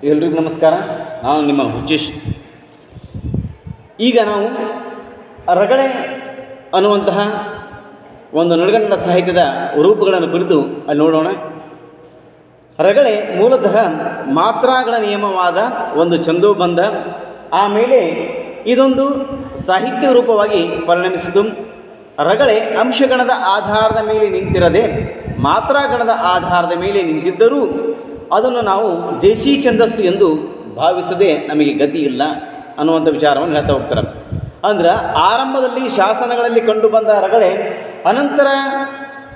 ಎಲ್ರಿಗೂ ನಮಸ್ಕಾರ. ನಾನು ನಿಮ್ಮ ಹುಚ್ಚೇಶ್ ಈಗ ನಾವು ರಗಳೆ ಅನ್ನುವಂತಹ ಒಂದು ನಡುಗನ್ನಡ ಸಾಹಿತ್ಯದ ರೂಪಗಳನ್ನು ಕುರಿತು ಅಲ್ಲಿ ನೋಡೋಣ. ರಗಳೆ ಮೂಲತಃ ಮಾತ್ರಾಗಳ ನಿಯಮವಾದ ಒಂದು ಛಂದೋಬಂಧ ಆಮೇಲೆ ಇದೊಂದು ಸಾಹಿತ್ಯ ರೂಪವಾಗಿ ಪರಿಣಮಿಸಿತು ರಗಳೆ ಅಂಶಗಣದ ಆಧಾರದ ಮೇಲೆ ನಿಂತಿರದೆ ಮಾತ್ರಾಗಣದ ಆಧಾರದ ಮೇಲೆ ನಿಂತಿದ್ದರೂ ಅದನ್ನು ನಾವು ದೇಶಿ ಛಂದಸ್ಸು ಎಂದು ಭಾವಿಸದೆ ನಮಗೆ ಗತಿ ಇಲ್ಲ ಅನ್ನುವಂಥ ವಿಚಾರವನ್ನು ಹೇಳ್ತಾ ಹೋಗ್ತಾರೆ. ಅಂದ್ರೆ ಆರಂಭದಲ್ಲಿ ಶಾಸನಗಳಲ್ಲಿ ಕಂಡುಬಂದ ರಗಳೆ, ಅನಂತರ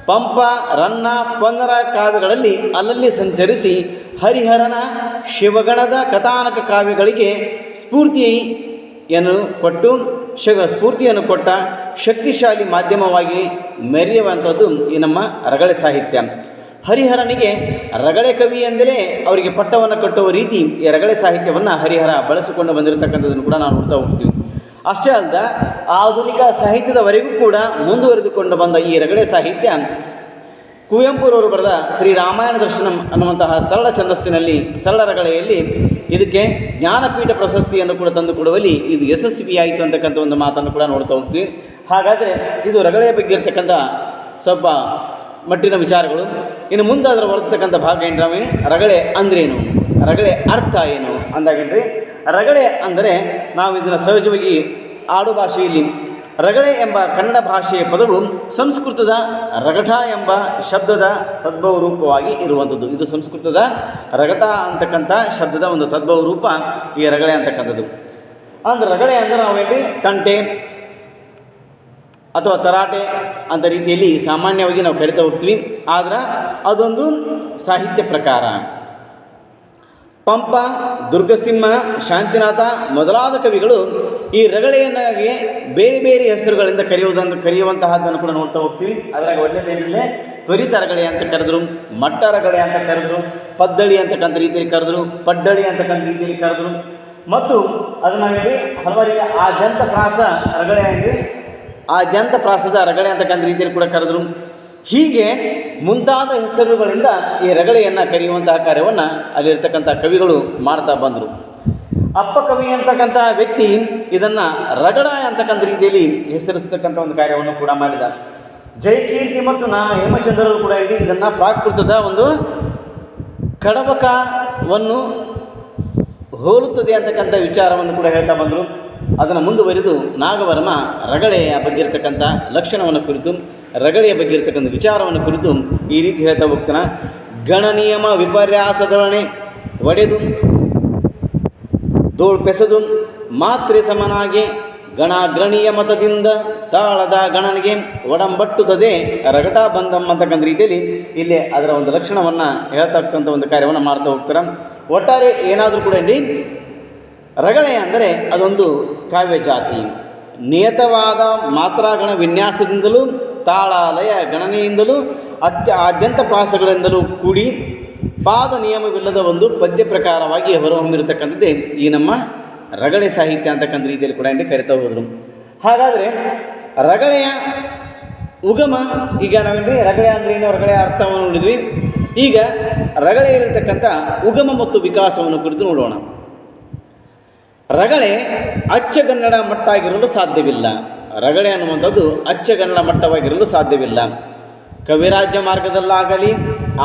ಪಂಪ, ರನ್ನ ಪನ್ನರ ಕಾವ್ಯಗಳಲ್ಲಿ ಅಲ್ಲಲ್ಲಿ ಸಂಚರಿಸಿ ಹರಿಹರನ ಶಿವಗಣದ ಕಥಾನಕ ಕಾವ್ಯಗಳಿಗೆ ಸ್ಫೂರ್ತಿಯನ್ನು ಕೊಟ್ಟು ಶಗ ಸ್ಫೂರ್ತಿಯನ್ನು ಕೊಟ್ಟ ಶಕ್ತಿಶಾಲಿ ಮಾಧ್ಯಮವಾಗಿ ಮೆರೆಯುವಂಥದ್ದು ಈ ನಮ್ಮ ರಗಳೆ ಸಾಹಿತ್ಯ. ಹರಿಹರನಿಗೆ ರಗಳೆ ಕವಿ ಎಂದರೆ ಅವರಿಗೆ ಪಟ್ಟವನ್ನು ಕಟ್ಟುವ ರೀತಿ ಈ ರಗಳೆ ಸಾಹಿತ್ಯವನ್ನು ಹರಿಹರ ಬಳಸಿಕೊಂಡು ಬಂದಿರತಕ್ಕಂಥದ್ದನ್ನು ಕೂಡ ನಾವು ನೋಡ್ತಾ ಹೋಗ್ತೀವಿ. ಅಷ್ಟೇ ಅಲ್ಲದ ಆಧುನಿಕ ಸಾಹಿತ್ಯದವರೆಗೂ ಕೂಡ ಮುಂದುವರೆದುಕೊಂಡು ಬಂದ ಈ ರಗಳೆ ಸಾಹಿತ್ಯ ಕುವೆಂಪುರವರು ಬರೆದ ಶ್ರೀ ರಾಮಾಯಣ ದರ್ಶನಂ ಅನ್ನುವಂತಹ ಸರಳ ಛಂದಸ್ಸಿನಲ್ಲಿ ಸರಳ ರಗಳೆಯಲ್ಲಿ ಇದಕ್ಕೆ ಜ್ಞಾನಪೀಠ ಪ್ರಶಸ್ತಿಯನ್ನು ಕೂಡ ತಂದು ಕೊಡುವಲ್ಲಿ ಇದು ಯಶಸ್ವಿಯಾಯಿತು ಅಂತಕ್ಕಂಥ ಒಂದು ಮಾತನ್ನು ಕೂಡ ನೋಡ್ತಾ ಹೋಗ್ತೀವಿ. ಹಾಗಾದರೆ ಇದು ರಗಳೆಯ ಬಗ್ಗೆ ಇರತಕ್ಕಂಥ ಸ್ವಲ್ಪ ಮಟ್ಟಿನ ವಿಚಾರಗಳು. ಇನ್ನು ಮುಂದೆ ಅದರ ಬರ್ತಕ್ಕಂಥ ಭಾಗ ಏನ್ರಾಮಿ ರಗಳೆ ಅಂದ್ರೇನು? ರಗಳೆ ಅರ್ಥ ಏನು? ಅಂದಾಗೇನ್ರಿ? ರಗಳೆ ಅಂದರೆ ನಾವು ಇದನ್ನು ಸಹಜವಾಗಿ ಆಡು ಭಾಷೆಯಲ್ಲಿ ರಗಳೆ ಎಂಬ ಕನ್ನಡ ಭಾಷೆಯ ಪದವು ಸಂಸ್ಕೃತದ ರಗಟ ಎಂಬ ಶಬ್ದದ ತದ್ಭವ ರೂಪವಾಗಿ ಇರುವಂಥದ್ದು. ಇದು ಸಂಸ್ಕೃತದ ರಗಟ ಅಂತಕ್ಕಂಥ ಶಬ್ದದ ಒಂದು ತದ್ಭವ ರೂಪ ಈ ರಗಳೆ ಅಂತಕ್ಕಂಥದ್ದು. ಅಂದ್ರೆ ರಗಳೆ ಅಂದರೆ ನಾವೇನ್ರಿ? ತಂಟೆ ಅಥವಾ ತರಾಟೆ ಅಂತ ರೀತಿಯಲ್ಲಿ ಸಾಮಾನ್ಯವಾಗಿ ನಾವು ಕರಿತಾ ಹೋಗ್ತೀವಿ. ಆದ್ರೆ ಅದೊಂದು ಸಾಹಿತ್ಯ ಪ್ರಕಾರ. ಪಂಪ, ದುರ್ಗಸಿಂಹ, ಶಾಂತಿನಾಥ ಮೊದಲಾದ ಕವಿಗಳು ಈ ರಗಳೆಯನ್ನಾಗಿ ಬೇರೆ ಬೇರೆ ಹೆಸರುಗಳಿಂದ ಕರೆಯುವುದನ್ನು ಕರೆಯುವಂತಹದ್ದನ್ನು ಕೂಡ ನೋಡ್ತಾ ಹೋಗ್ತೀವಿ. ಅದ್ರಾಗ ಒಳ್ಳೆಯದೇನಿಲ್ಲ ತ್ವರಿತ ರಗಳೆ ಅಂತ ಕರೆದ್ರು, ಮಟ್ಟ ರಗಳೆ ಅಂತ ಕರೆದ್ರು, ಪದ್ದಳಿ ಅಂತಕ್ಕಂಥ ರೀತಿಯಲ್ಲಿ ಕರೆದ್ರು, ಪಡ್ಡಳಿ ಅಂತಕ್ಕಂಥ ರೀತಿಯಲ್ಲಿ ಕರೆದ್ರು. ಮತ್ತು ಅದನ್ನಾಗಿ ಹಲವರಿಗೆ ಆ ದಂತ ಪ್ರಾಸ ರಗಳೆ ಅಂದರೆ ಆದ್ಯಂತ ಪ್ರಾಸದ ರಗಳೆ ಅಂತಕ್ಕಂಥ ರೀತಿಯಲ್ಲಿ ಕೂಡ ಕರೆದ್ರು. ಹೀಗೆ ಮುಂತಾದ ಹೆಸರುಗಳಿಂದ ಈ ರಗಳೆಯನ್ನು ಕರೆಯುವಂತಹ ಕಾರ್ಯವನ್ನು ಅಲ್ಲಿರ್ತಕ್ಕಂಥ ಕವಿಗಳು ಮಾಡ್ತಾ ಬಂದರು. ಅಪ್ಪ ಕವಿ ಅಂತಕ್ಕಂಥ ವ್ಯಕ್ತಿ ಇದನ್ನು ರಗಡ ಅಂತಕ್ಕಂಥ ರೀತಿಯಲ್ಲಿ ಹೆಸರಿಸ್ತಕ್ಕಂಥ ಒಂದು ಕಾರ್ಯವನ್ನು ಕೂಡ ಮಾಡಿದ. ಜಯಕೀರ್ತಿ ಮತ್ತು ನಾ ಹೇಮಚಂದ್ರರು ಕೂಡ ಇಲ್ಲಿ ಇದನ್ನು ಪ್ರಾಕೃತದ ಒಂದು ಕಡಬಕವನ್ನು ಹೋಲುತ್ತದೆ ಅಂತಕ್ಕಂಥ ವಿಚಾರವನ್ನು ಕೂಡ ಹೇಳ್ತಾ ಬಂದರು. ಅದನ್ನು ಮುಂದುವರೆದು ನಾಗವರ್ಮ ರಗಳೆಯ ಬಗ್ಗೆ ಇರತಕ್ಕಂಥ ಲಕ್ಷಣವನ್ನು ಕುರಿತು, ರಗಳೆಯ ಬಗ್ಗೆ ಇರತಕ್ಕಂಥ ವಿಚಾರವನ್ನು ಕುರಿತು ಈ ರೀತಿ ಹೇಳ್ತಾ ಹೋಗ್ತಾನೆ. ಗಣನಿಯಮ ವಿಪರ್ಯಾಸದೊಡನೆ ಒಡೆದು ದೋಳ್ಪೆಸದು ಮಾತ್ರೆ ಸಮನಾಗಿ ಗಣಾಗ್ರಣೀಯ ಮತದಿಂದ ತಾಳದ ಗಣನಿಗೆ ಒಡಂಬಟ್ಟುತ್ತದೆ ರಗಟ ಬಂದಮ್ಮ ಅಂತಕ್ಕಂಥ ರೀತಿಯಲ್ಲಿ ಇಲ್ಲಿ ಅದರ ಒಂದು ಲಕ್ಷಣವನ್ನು ಹೇಳ್ತಕ್ಕಂಥ ಒಂದು ಕಾರ್ಯವನ್ನು ಮಾಡ್ತಾ ಹೋಗ್ತಾರೆ. ಒಟ್ಟಾರೆ ಏನಾದರೂ ಕೂಡ ಏನ್ರಿ ರಗಳೆ ಅಂದರೆ ಅದೊಂದು ಕಾವ್ಯ ಜಾತಿ. ನಿಯತವಾದ ಮಾತ್ರಾಗಣ ವಿನ್ಯಾಸದಿಂದಲೂ, ತಾಳಾಲಯ ಗಣನೆಯಿಂದಲೂ, ಅತ್ಯ ಆದ್ಯಂತ ಪ್ರಾಸಗಳಿಂದಲೂ ಕೂಡಿ, ಪಾದ ನಿಯಮವಿಲ್ಲದ ಒಂದು ಪದ್ಯ ಪ್ರಕಾರವಾಗಿ ಹೊರಹೊಮ್ಮಿರತಕ್ಕಂಥದ್ದೇ ಈ ನಮ್ಮ ರಗಳೆ ಸಾಹಿತ್ಯ ಅಂತಕ್ಕಂಥ ರೀತಿಯಲ್ಲಿ ಕೂಡ ಇಲ್ಲಿ ಕರಿತಾ ಹೋದರು. ಹಾಗಾದರೆ ರಗಳೆಯ ಉಗಮ ಈಗ ನಾವೇನ್ರಿ? ರಗಳೆ ಅಂದ್ರೆ ಏನು? ರಗಳೆಯ ಅರ್ಥವನ್ನು ನೋಡಿದ್ವಿ. ಈಗ ರಗಳೆ ಇರತಕ್ಕಂಥ ಉಗಮ ಮತ್ತು ವಿಕಾಸವನ್ನು ಕುರಿತು ನೋಡೋಣ. ರಗಳೆ ಅಚ್ಚಗನ್ನಡ ಮಟ್ಟಾಗಿರಲು ಸಾಧ್ಯವಿಲ್ಲ. ರಗಳೆ ಅನ್ನುವಂಥದ್ದು ಅಚ್ಚಗನ್ನಡ ಮಟ್ಟವಾಗಿರಲು ಸಾಧ್ಯವಿಲ್ಲ. ಕವಿರಾಜ್ಯ ಮಾರ್ಗದಲ್ಲಾಗಲಿ,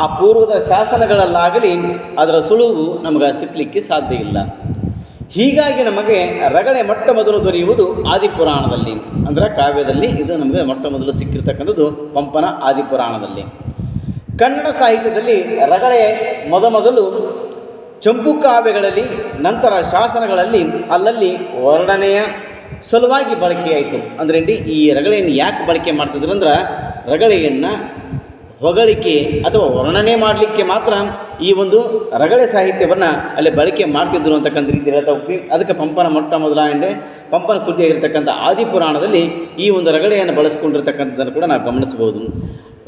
ಆ ಪೂರ್ವದ ಶಾಸನಗಳಲ್ಲಾಗಲಿ ಅದರ ಸುಳುವು ನಮಗೆ ಸಿಕ್ಕಲಿಕ್ಕೆ ಸಾಧ್ಯ ಇಲ್ಲ. ಹೀಗಾಗಿ ನಮಗೆ ರಗಳೆ ಮೊಟ್ಟ ಮೊದಲು ದೊರೆಯುವುದು ಆದಿಪುರಾಣದಲ್ಲಿ. ಅಂದರೆ ಕಾವ್ಯದಲ್ಲಿ ಇದು ನಮಗೆ ಮೊಟ್ಟ ಮೊದಲು ಸಿಕ್ಕಿರ್ತಕ್ಕಂಥದ್ದು ಪಂಪನ ಆದಿಪುರಾಣದಲ್ಲಿ. ಕನ್ನಡ ಸಾಹಿತ್ಯದಲ್ಲಿ ರಗಳೆ ಮೊದಮೊದಲು ಚಂಪು ಕಾವ್ಯಗಳಲ್ಲಿ, ನಂತರ ಶಾಸನಗಳಲ್ಲಿ, ಅಲ್ಲಲ್ಲಿ ವರ್ಣನೆಯ ಸಲುವಾಗಿ ಬಳಕೆಯಾಯಿತು ಅಂದರೆ ಈ ರಗಳೆಯನ್ನು ಯಾಕೆ ಬಳಕೆ ಮಾಡ್ತಿದ್ರು ಅಂದ್ರೆ, ರಗಳೆಯನ್ನು ಹೊಗಳಿಕೆ ಅಥವಾ ವರ್ಣನೆ ಮಾಡಲಿಕ್ಕೆ ಮಾತ್ರ ಈ ಒಂದು ರಗಳೆ ಸಾಹಿತ್ಯವನ್ನು ಅಲ್ಲಿ ಬಳಕೆ ಮಾಡ್ತಿದ್ರು ಅಂತಕ್ಕಂಥ ರೀತಿ ಹೇಳ್ತಾ ಹೋಗ್ತೀವಿ. ಅದಕ್ಕೆ ಪಂಪನ ಮೊಟ್ಟ ಮೊದಲ ಎಂಡೆ ಪಂಪನ ಕೃತಿಯಾಗಿರ್ತಕ್ಕಂಥ ಆದಿಪುರಾಣದಲ್ಲಿ ಈ ಒಂದು ರಗಳೆಯನ್ನು ಬಳಸ್ಕೊಂಡಿರ್ತಕ್ಕಂಥದ್ದನ್ನು ಕೂಡ ನಾವು ಗಮನಿಸ್ಬೋದು.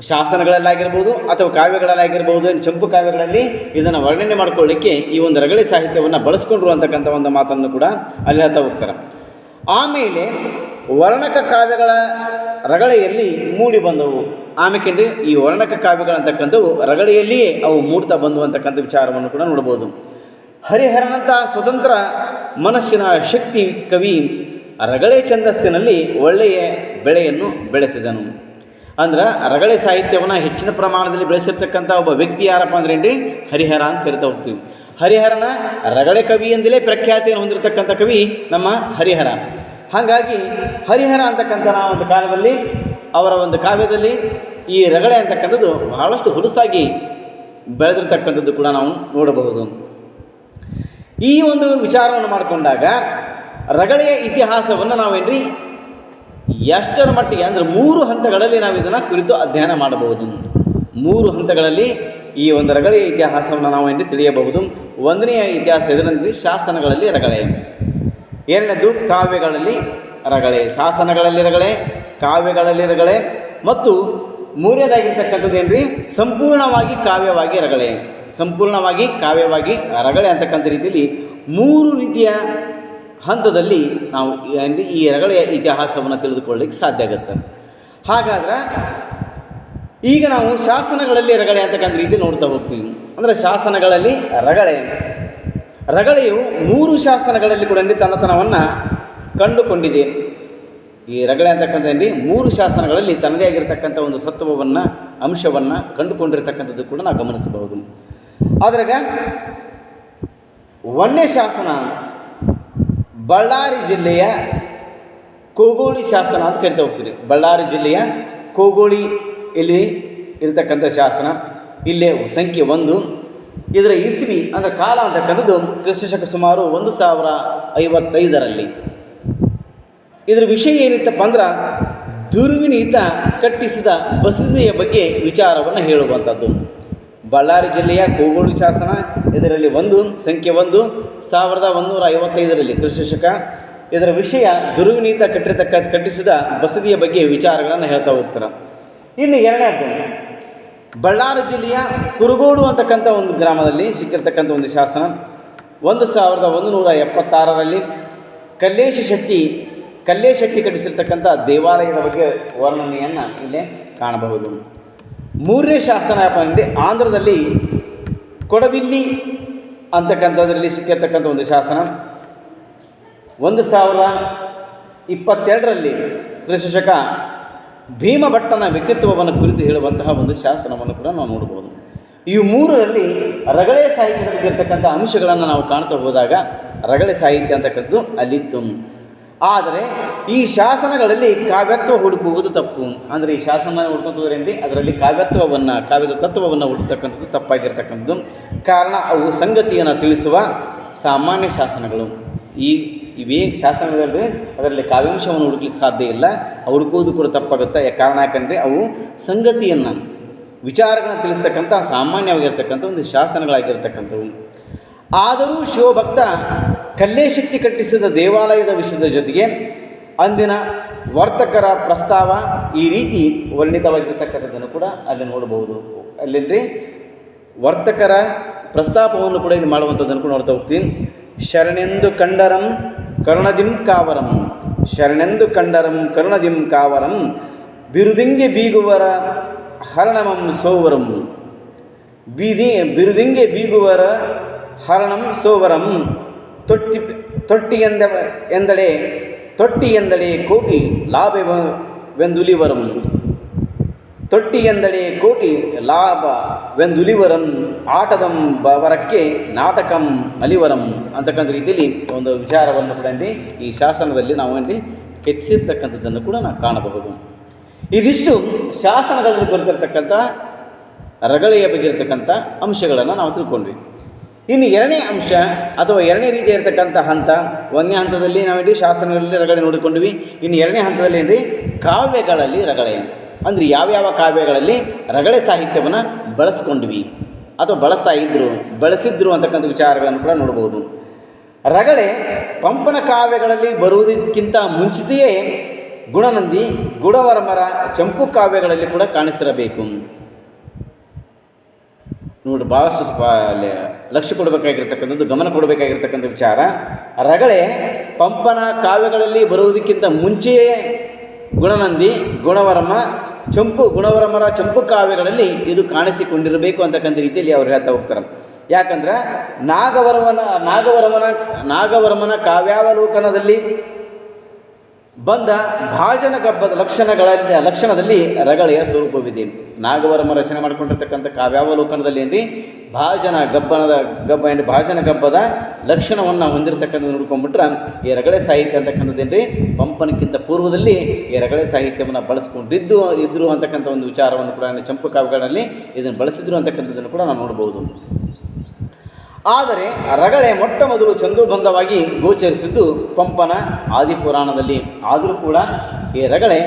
ಶಾಸನಗಳಲ್ಲಾಗಿರ್ಬೋದು ಅಥವಾ ಕಾವ್ಯಗಳಲ್ಲಾಗಿರ್ಬೋದು ಏನು ಚಂಪು ಕಾವ್ಯಗಳಲ್ಲಿ ಇದನ್ನು ವರ್ಣನೆ ಮಾಡ್ಕೊಳ್ಳಿಕ್ಕೆ ಈ ಒಂದು ರಗಳೆ ಸಾಹಿತ್ಯವನ್ನು ಬಳಸ್ಕೊಂಡ್ರು ಅಂತಕ್ಕಂಥ ಒಂದು ಮಾತನ್ನು ಕೂಡ ಅಲ್ಲಿ ಹೇಳ್ತಾ ಹೋಗ್ತಾರೆ. ಆಮೇಲೆ ವರ್ಣಕ ಕಾವ್ಯಗಳ ರಗಳೆಯಲ್ಲಿ ಮೂಡಿ ಬಂದವು. ಆಮೇಕೆಂದರೆ ಈ ವರ್ಣಕ ಕಾವ್ಯಗಳಂತಕ್ಕಂಥವು ರಗಳೆಯಲ್ಲಿಯೇ ಅವು ಮೂಡ್ತಾ ಬಂದು ಅಂತಕ್ಕಂಥ ವಿಚಾರವನ್ನು ಕೂಡ ನೋಡ್ಬೋದು. ಹರಿಹರನಂಥ ಸ್ವತಂತ್ರ ಮನಸ್ಸಿನ ಶಕ್ತಿ ಕವಿ ರಗಳೆ ಛಂದಸ್ಸಿನಲ್ಲಿ ಒಳ್ಳೆಯ ಬೆಳೆಯನ್ನು ಬೆಳೆಸಿದನು. ಅಂದ್ರೆ ರಗಳೆ ಸಾಹಿತ್ಯವನ್ನು ಹೆಚ್ಚಿನ ಪ್ರಮಾಣದಲ್ಲಿ ಬೆಳೆಸಿರ್ತಕ್ಕಂಥ ಒಬ್ಬ ವ್ಯಕ್ತಿ ಯಾರಪ್ಪ ಅಂದ್ರೆ ರೀ ಹರಿಹರ ಅಂತ ಕರಿತಾ ಹೋಗ್ತೀವಿ. ಹರಿಹರನ ರಗಳೆ ಕವಿ ಎಂದಲೇ ಪ್ರಖ್ಯಾತಿಯನ್ನು ಹೊಂದಿರತಕ್ಕಂಥ ಕವಿ ನಮ್ಮ ಹರಿಹರ. ಹಾಗಾಗಿ ಹರಿಹರ ಅಂತಕ್ಕಂಥ ನಾವು ಒಂದು ಕಾಲದಲ್ಲಿ, ಅವರ ಒಂದು ಕಾವ್ಯದಲ್ಲಿ ಈ ರಗಳೆ ಅಂತಕ್ಕಂಥದ್ದು ಬಹಳಷ್ಟು ಹುರುಸಾಗಿ ಬೆಳೆದಿರ್ತಕ್ಕಂಥದ್ದು ಕೂಡ ನಾವು ನೋಡಬಹುದು. ಈ ಒಂದು ವಿಚಾರವನ್ನು ಮಾಡಿಕೊಂಡಾಗ ರಗಳೆಯ ಇತಿಹಾಸವನ್ನು ನಾವೇನ್ರಿ ಎಷ್ಟರ ಮಟ್ಟಿಗೆ ಅಂದರೆ ಮೂರು ಹಂತಗಳಲ್ಲಿ ನಾವು ಇದನ್ನು ಕುರಿತು ಅಧ್ಯಯನ ಮಾಡಬಹುದು. ಮೂರು ಹಂತಗಳಲ್ಲಿ ಈ ಒಂದು ರಗಳೆಯ ಇತಿಹಾಸವನ್ನು ನಾವು ಎಂದು ತಿಳಿಯಬಹುದು. ಒಂದನೆಯ ಇತಿಹಾಸ ಇದರಲ್ಲಿ ಶಾಸನಗಳಲ್ಲಿ ರಗಳೆ. ಎರಡನೇದು ಕಾವ್ಯಗಳಲ್ಲಿ ರಗಳೆ. ಶಾಸನಗಳಲ್ಲಿ ರಗಳೆ, ಕಾವ್ಯಗಳಲ್ಲಿ ರಗಳೆ ಮತ್ತು ಮೂರನೇದಾಗಿರ್ತಕ್ಕಂಥದ್ದು ಏನ್ರಿ ಸಂಪೂರ್ಣವಾಗಿ ಕಾವ್ಯವಾಗಿ ರಗಳೆ. ಸಂಪೂರ್ಣವಾಗಿ ಕಾವ್ಯವಾಗಿ ರಗಳೆ ಅಂತಕ್ಕಂಥ ರೀತಿಯಲ್ಲಿ ಮೂರು ರೀತಿಯ ಹಂತದಲ್ಲಿ ನಾವು ಈ ರಗಳೆಯ ಇತಿಹಾಸವನ್ನು ತಿಳಿದುಕೊಳ್ಳಿಕ್ಕೆ ಸಾಧ್ಯ ಆಗುತ್ತೆ. ಹಾಗಾದ್ರೆ ಈಗ ನಾವು ಶಾಸನಗಳಲ್ಲಿ ರಗಳೆ ಅಂತಕ್ಕಂಥ ರೀತಿ ನೋಡ್ತಾ ಹೋಗ್ತೀವಿ. ಅಂದರೆ ಶಾಸನಗಳಲ್ಲಿ ರಗಳೆ. ರಗಳೆಯು ಮೂರು ಶಾಸನಗಳಲ್ಲಿ ಕೂಡ ತನ್ನತನವನ್ನು ಕಂಡುಕೊಂಡಿದೆ. ಈ ರಗಳೆ ಅಂತಕ್ಕಂಥದ್ದು ಮೂರು ಶಾಸನಗಳಲ್ಲಿ ತನ್ನದೇ ಆಗಿರತಕ್ಕಂಥ ಒಂದು ಸತ್ವವನ್ನು, ಅಂಶವನ್ನು ಕಂಡುಕೊಂಡಿರ್ತಕ್ಕಂಥದ್ದು ಕೂಡ ನಾವು ಗಮನಿಸಬಹುದು. ಆದ್ರಾಗ ಒಂದನೇ ಶಾಸನ ಬಳ್ಳಾರಿ ಜಿಲ್ಲೆಯ ಕೋಗೋಳಿ ಶಾಸನ ಅಂತ ಕರಿತಾ ಹೋಗ್ತೀರಿ. ಬಳ್ಳಾರಿ ಜಿಲ್ಲೆಯ ಕೋಗೋಳಿ ಇಲ್ಲಿ ಇರತಕ್ಕಂಥ ಶಾಸನ. ಇಲ್ಲೇ ಸಂಖ್ಯೆ ಒಂದು. ಇದರ ಇಸ್ವಿ ಅಂದರೆ ಕಾಲ ಅಂತಕ್ಕಂಥದ್ದು ಕ್ರಿಸ್ತಶಕ ಸುಮಾರು ಒಂದು ಸಾವಿರ ಐವತ್ತೈದರಲ್ಲಿ. ಇದರ ವಿಷಯ ಏನಿತ್ತಪ್ಪ ಅಂದ್ರೆ ದುರ್ವಿನೀತ ಕಟ್ಟಿಸಿದ ಬಸದಿಯ ಬಗ್ಗೆ ವಿಚಾರವನ್ನು ಹೇಳುವಂಥದ್ದು. ಬಳ್ಳಾರಿ ಜಿಲ್ಲೆಯ ಕೋಗೋಡು ಶಾಸನ, ಇದರಲ್ಲಿ ಒಂದು, ಸಂಖ್ಯೆ ಒಂದು, ಸಾವಿರದ ಒಂದೂರ ಐವತ್ತೈದರಲ್ಲಿ ಕೃಷಿಶಕ ಇದರ ವಿಷಯ ದುರ್ವಿನೀತ ಕಟ್ಟಿರ್ತಕ್ಕ, ಕಟ್ಟಿಸಿದ ಬಸದಿಯ ಬಗ್ಗೆ ವಿಚಾರಗಳನ್ನು ಹೇಳ್ತಾ ಹೋಗ್ತಾರೆ. ಇನ್ನು ಎರಡನೇದು ಬಳ್ಳಾರಿ ಜಿಲ್ಲೆಯ ಕುರುಗೋಡು ಅಂತಕ್ಕಂಥ ಒಂದು ಗ್ರಾಮದಲ್ಲಿ ಸಿಕ್ಕಿರ್ತಕ್ಕಂಥ ಒಂದು ಶಾಸನ. ಒಂದು ಸಾವಿರದ ಒಂದು ನೂರ ಎಪ್ಪತ್ತಾರರಲ್ಲಿ ಕಲ್ಲೇಶ ಶೆಟ್ಟಿ ಕಲ್ಲೇಶ ಶೆಟ್ಟಿ ಕಟ್ಟಿಸಿರ್ತಕ್ಕಂಥ ದೇವಾಲಯದ ಬಗ್ಗೆ ವರ್ಣನೆಯನ್ನು ಇಲ್ಲೇ ಕಾಣಬಹುದು. ಮೂರನೇ ಶಾಸನ ಯಾಪ ಅಂದರೆ ಆಂಧ್ರದಲ್ಲಿ ಕೊಡವಿಲ್ಲಿ ಅಂತಕ್ಕಂಥದ್ರಲ್ಲಿ ಸಿಕ್ಕಿರ್ತಕ್ಕಂಥ ಒಂದು ಶಾಸನ. ಒಂದು ಸಾವಿರದ ಇಪ್ಪತ್ತೆರಡರಲ್ಲಿ ಕ್ರಿಸ್ತಶಕ ಭೀಮಭಟ್ಟನ ವ್ಯಕ್ತಿತ್ವವನ್ನು ಕುರಿತು ಹೇಳುವಂತಹ ಒಂದು ಶಾಸನವನ್ನು ಕೂಡ ನಾವು ನೋಡ್ಬೋದು ಈ ಮೂರರಲ್ಲಿ ರಗಳೆ ಸಾಹಿತ್ಯದಲ್ಲಿರ್ತಕ್ಕಂಥ ಅಂಶಗಳನ್ನು ನಾವು ಕಾಣ್ತಾ ಹೋದಾಗ ರಗಳೆ ಸಾಹಿತ್ಯ ಅಂತಕ್ಕಂಥದ್ದು ಅಲ್ಲಿತ್ತು ಆದರೆ ಈ ಶಾಸನಗಳಲ್ಲಿ ಕಾವ್ಯತ್ವ ಹುಡುಕುವುದು ತಪ್ಪು. ಅಂದರೆ ಈ ಶಾಸನ ಹುಡ್ಕೊಂತದ್ರೇನ್ರಿ ಅದರಲ್ಲಿ ಕಾವ್ಯತ್ವವನ್ನು, ಕಾವ್ಯದ ತತ್ವವನ್ನು ಹುಡುಕ್ತಕ್ಕಂಥದ್ದು ತಪ್ಪಾಗಿರ್ತಕ್ಕಂಥದ್ದು. ಕಾರಣ ಅವು ಸಂಗತಿಯನ್ನು ತಿಳಿಸುವ ಸಾಮಾನ್ಯ ಶಾಸನಗಳು. ಈ ಇವೇ ಶಾಸನಗಳಲ್ಲಿ ಅದರಲ್ಲಿ ಕಾವ್ಯಾಂಶವನ್ನು ಹುಡುಕ್ಲಿಕ್ಕೆ ಸಾಧ್ಯ ಇಲ್ಲ. ಹುಡುಕುವುದು ಕೂಡ ತಪ್ಪಾಗುತ್ತೆ. ಕಾರಣ ಯಾಕಂದರೆ ಅವು ಸಂಗತಿಯನ್ನು, ವಿಚಾರಗಳನ್ನು ತಿಳಿಸ್ತಕ್ಕಂಥ ಸಾಮಾನ್ಯವಾಗಿರ್ತಕ್ಕಂಥ ಒಂದು ಶಾಸನಗಳಾಗಿರ್ತಕ್ಕಂಥವು. ಆದರೂ ಶಿವಭಕ್ತ ಕಲ್ಲೇಶಕ್ತಿ ಕಟ್ಟಿಸಿದ ದೇವಾಲಯದ ವಿಷಯದ ಜೊತೆಗೆ ಅಂದಿನ ವರ್ತಕರ ಪ್ರಸ್ತಾವ ಈ ರೀತಿ ವರ್ಣಿತವಾಗಿರ್ತಕ್ಕಂಥದ್ದನ್ನು ಕೂಡ ಅಲ್ಲಿ ನೋಡಬಹುದು. ಅಲ್ಲೇನ್ರಿ? ವರ್ತಕರ ಪ್ರಸ್ತಾಪವನ್ನು ಕೂಡ ಇಲ್ಲಿ ಮಾಡುವಂಥದ್ದನ್ನು ಕೂಡ ನೋಡ್ತಾ ಹೋಗ್ತೀನಿ. ಶರಣೆಂದು ಕಂಡರಂ ಕರುಣದಿಂ ಕಾವರಂ. ಶರಣೆಂದು ಕಂಡರಂ ಕರುಣದಿಂ ಕಾವರಂ. ಬಿರುದಿಂಗೆ ಬೀಗುವರ ಹರಣಮಂ ಸೋವರಂ. ಬೀದಿ ಬಿರುದಿಂಗೆ ಬೀಗುವರ ಹರಣಂ ಸೋವರಂ. ತೊಟ್ಟಿ ತೊಟ್ಟಿ ಎಂದ ಎಂದಡೆ ತೊಟ್ಟಿ ಎಂದಡೆ ಕೋಟಿ ಲಾಭವೆಂದುಲಿವರಂ ತೊಟ್ಟಿ ಎಂದಡೆ ಕೋಟಿ ಲಾಭವೆಂದುಲಿವರಂ. ಆಟದಂ ಬವರಕ್ಕೆ ನಾಟಕಂ ಅಲಿವರಂ ಅಂತಕ್ಕಂಥ ರೀತಿಯಲ್ಲಿ ಒಂದು ವಿಚಾರವನ್ನು ಕೂಡ ಈ ಶಾಸನದಲ್ಲಿ ನಾವು ಇಲ್ಲಿ ಹೆಚ್ಚಿರ್ತಕ್ಕಂಥದ್ದನ್ನು ಕೂಡ ನಾವು ಕಾಣಬಹುದು. ಇದಿಷ್ಟು ಶಾಸನಗಳಲ್ಲಿ ದೊರೆತಿರ್ತಕ್ಕಂಥ ರಗಳೆಯ ಬಗ್ಗೆ ಇರತಕ್ಕಂಥ ಅಂಶಗಳನ್ನು ನಾವು ತಿಳ್ಕೊಂಡ್ವಿ. ಇನ್ನು ಎರಡನೇ ಅಂಶ ಅಥವಾ ಎರಡನೇ ರೀತಿ ಇರತಕ್ಕಂಥ ಹಂತ, ಒಂದನೇ ಹಂತದಲ್ಲಿ ನಾವೇನ್ರಿ ಶಾಸನಗಳಲ್ಲಿ ರಗಳೆ ನೋಡಿಕೊಂಡ್ವಿ. ಇನ್ನು ಎರಡನೇ ಹಂತದಲ್ಲಿ ಏನು ರೀ ಕಾವ್ಯಗಳಲ್ಲಿ ರಗಳೆ. ಅಂದರೆ ಯಾವ್ಯಾವ ಕಾವ್ಯಗಳಲ್ಲಿ ರಗಳೆ ಸಾಹಿತ್ಯವನ್ನು ಬಳಸ್ಕೊಂಡ್ವಿ ಅಥವಾ ಬಳಸ್ತಾ ಇದ್ದರು ಬಳಸಿದ್ರು ಅಂತಕ್ಕಂಥ ವಿಚಾರಗಳನ್ನು ಕೂಡ ನೋಡ್ಬೋದು. ರಗಳೆ ಪಂಪನ ಕಾವ್ಯಗಳಲ್ಲಿ ಬರುವುದಕ್ಕಿಂತ ಮುಂಚಿತೆಯೇ ಗುಣನಂದಿ, ಗುಡವರ್ಮರ, ಚಂಪು ಕಾವ್ಯಗಳಲ್ಲಿ ಕೂಡ ಕಾಣಿಸಿರಬೇಕು. ನೋಡಿ ಭಾಳಷ್ಟು ಸ್ಪ ಅಲ್ಲಿ ಲಕ್ಷ್ಯ ಕೊಡಬೇಕಾಗಿರ್ತಕ್ಕಂಥದ್ದು, ಗಮನ ಕೊಡಬೇಕಾಗಿರ್ತಕ್ಕಂಥ ವಿಚಾರ. ರಗಳೆ ಪಂಪನ ಕಾವ್ಯಗಳಲ್ಲಿ ಬರುವುದಕ್ಕಿಂತ ಮುಂಚೆಯೇ ಗುಣನಂದಿ, ಗುಣವರ್ಮ, ಚಂಪು, ಗುಣವರ್ಮರ ಚಂಪು ಕಾವ್ಯಗಳಲ್ಲಿ ಇದು ಕಾಣಿಸಿಕೊಂಡಿರಬೇಕು ಅಂತಕ್ಕಂಥ ರೀತಿಯಲ್ಲಿ ಅವರು ಹೇಳ್ತಾ ಹೋಗ್ತಾರೆ. ಯಾಕಂದ್ರೆ ನಾಗವರ್ಮನ ನಾಗವರ್ಮನ ನಾಗವರ್ಮನ ಕಾವ್ಯಾವಲೋಕನದಲ್ಲಿ ಬಂದ ಭಾಜನ ಗಬ್ಬದ ಲಕ್ಷಣಗಳಲ್ಲಿ ಲಕ್ಷಣದಲ್ಲಿ ರಗಳೆಯ ಸ್ವರೂಪವಿದೆ. ನಾಗವರ್ಮ ರಚನೆ ಮಾಡಿಕೊಂಡಿರ್ತಕ್ಕಂಥ ಕಾವ್ಯಾವಲೋಕನದಲ್ಲಿ ಏನ್ರಿ? ಭಾಜನ ಗಬ್ಬನದ ಗಬ್ಬ ಏನು ಭಾಜನ ಗಬ್ಬದ ಲಕ್ಷಣವನ್ನು ಹೊಂದಿರತಕ್ಕಂಥ ನೋಡ್ಕೊಂಡ್ಬಿಟ್ರೆ ಈ ರಗಳೆ ಸಾಹಿತ್ಯ ಅಂತಕ್ಕಂಥದ್ದೇನ್ರಿ ಪಂಪನಕ್ಕಿಂತ ಪೂರ್ವದಲ್ಲಿ ಈ ರಗಳೆ ಸಾಹಿತ್ಯವನ್ನು ಬಳಸ್ಕೊಂಡಿದ್ದು ಇದ್ರು ಅಂತಕ್ಕಂಥ ಒಂದು ವಿಚಾರವನ್ನು ಕೂಡ ಚಂಪು ಕಾವ್ಯಗಳಲ್ಲಿ ಇದನ್ನು ಬಳಸಿದ್ರು ಅಂತಕ್ಕಂಥದ್ದನ್ನು ಕೂಡ ನಾವು ನೋಡ್ಬೋದು. ಆದರೆ ರಗಳೆ ಮೊಟ್ಟ ಮೊದಲು ಚಂದೋಬಂಧವಾಗಿ ಗೋಚರಿಸಿದ್ದು ಪಂಪನ ಆದಿಪುರಾಣದಲ್ಲಿ. ಆದರೂ ಕೂಡ ಈ ರಗಳೆ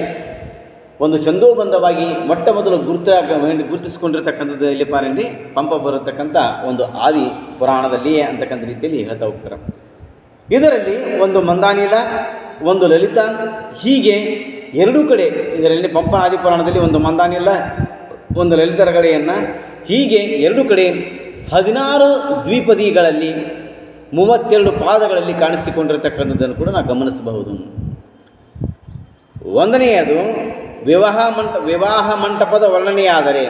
ಒಂದು ಚಂದೋಬಂಧವಾಗಿ ಮೊಟ್ಟ ಮೊದಲು ಗುರುತ ಗುರುತಿಸ್ಕೊಂಡಿರ್ತಕ್ಕಂಥದ್ದು ಇಲ್ಲಿ ಪಂಪ ಬರತಕ್ಕಂಥ ಒಂದು ಆದಿ ಪುರಾಣದಲ್ಲಿಯೇ ಅಂತಕ್ಕಂಥ ರೀತಿಯಲ್ಲಿ ಹೇಳ್ತಾ ಹೋಗ್ತಾರೆ. ಇದರಲ್ಲಿ ಒಂದು ಮಂದಾನೀಲ, ಒಂದು ಲಲಿತ, ಹೀಗೆ ಎರಡೂ ಕಡೆ ಇದರಲ್ಲಿ ಪಂಪನ ಆದಿಪುರಾಣದಲ್ಲಿ ಒಂದು ಮಂದಾನೀಲ, ಒಂದು ಲಲಿತ ರಗಳೆಯನ್ನು ಹೀಗೆ ಎರಡೂ ಕಡೆ ಹದಿನಾರು ದ್ವಿಪದಿಗಳಲ್ಲಿ ಮೂವತ್ತೆರಡು ಪಾದಗಳಲ್ಲಿ ಕಾಣಿಸಿಕೊಂಡಿರತಕ್ಕಂಥದ್ದನ್ನು ಕೂಡ ನಾವು ಗಮನಿಸಬಹುದು. ಒಂದನೆಯದು ವಿವಾಹ ಮಂಟ, ವಿವಾಹ ಮಂಟಪದ ವರ್ಣನೆಯಾದರೆ,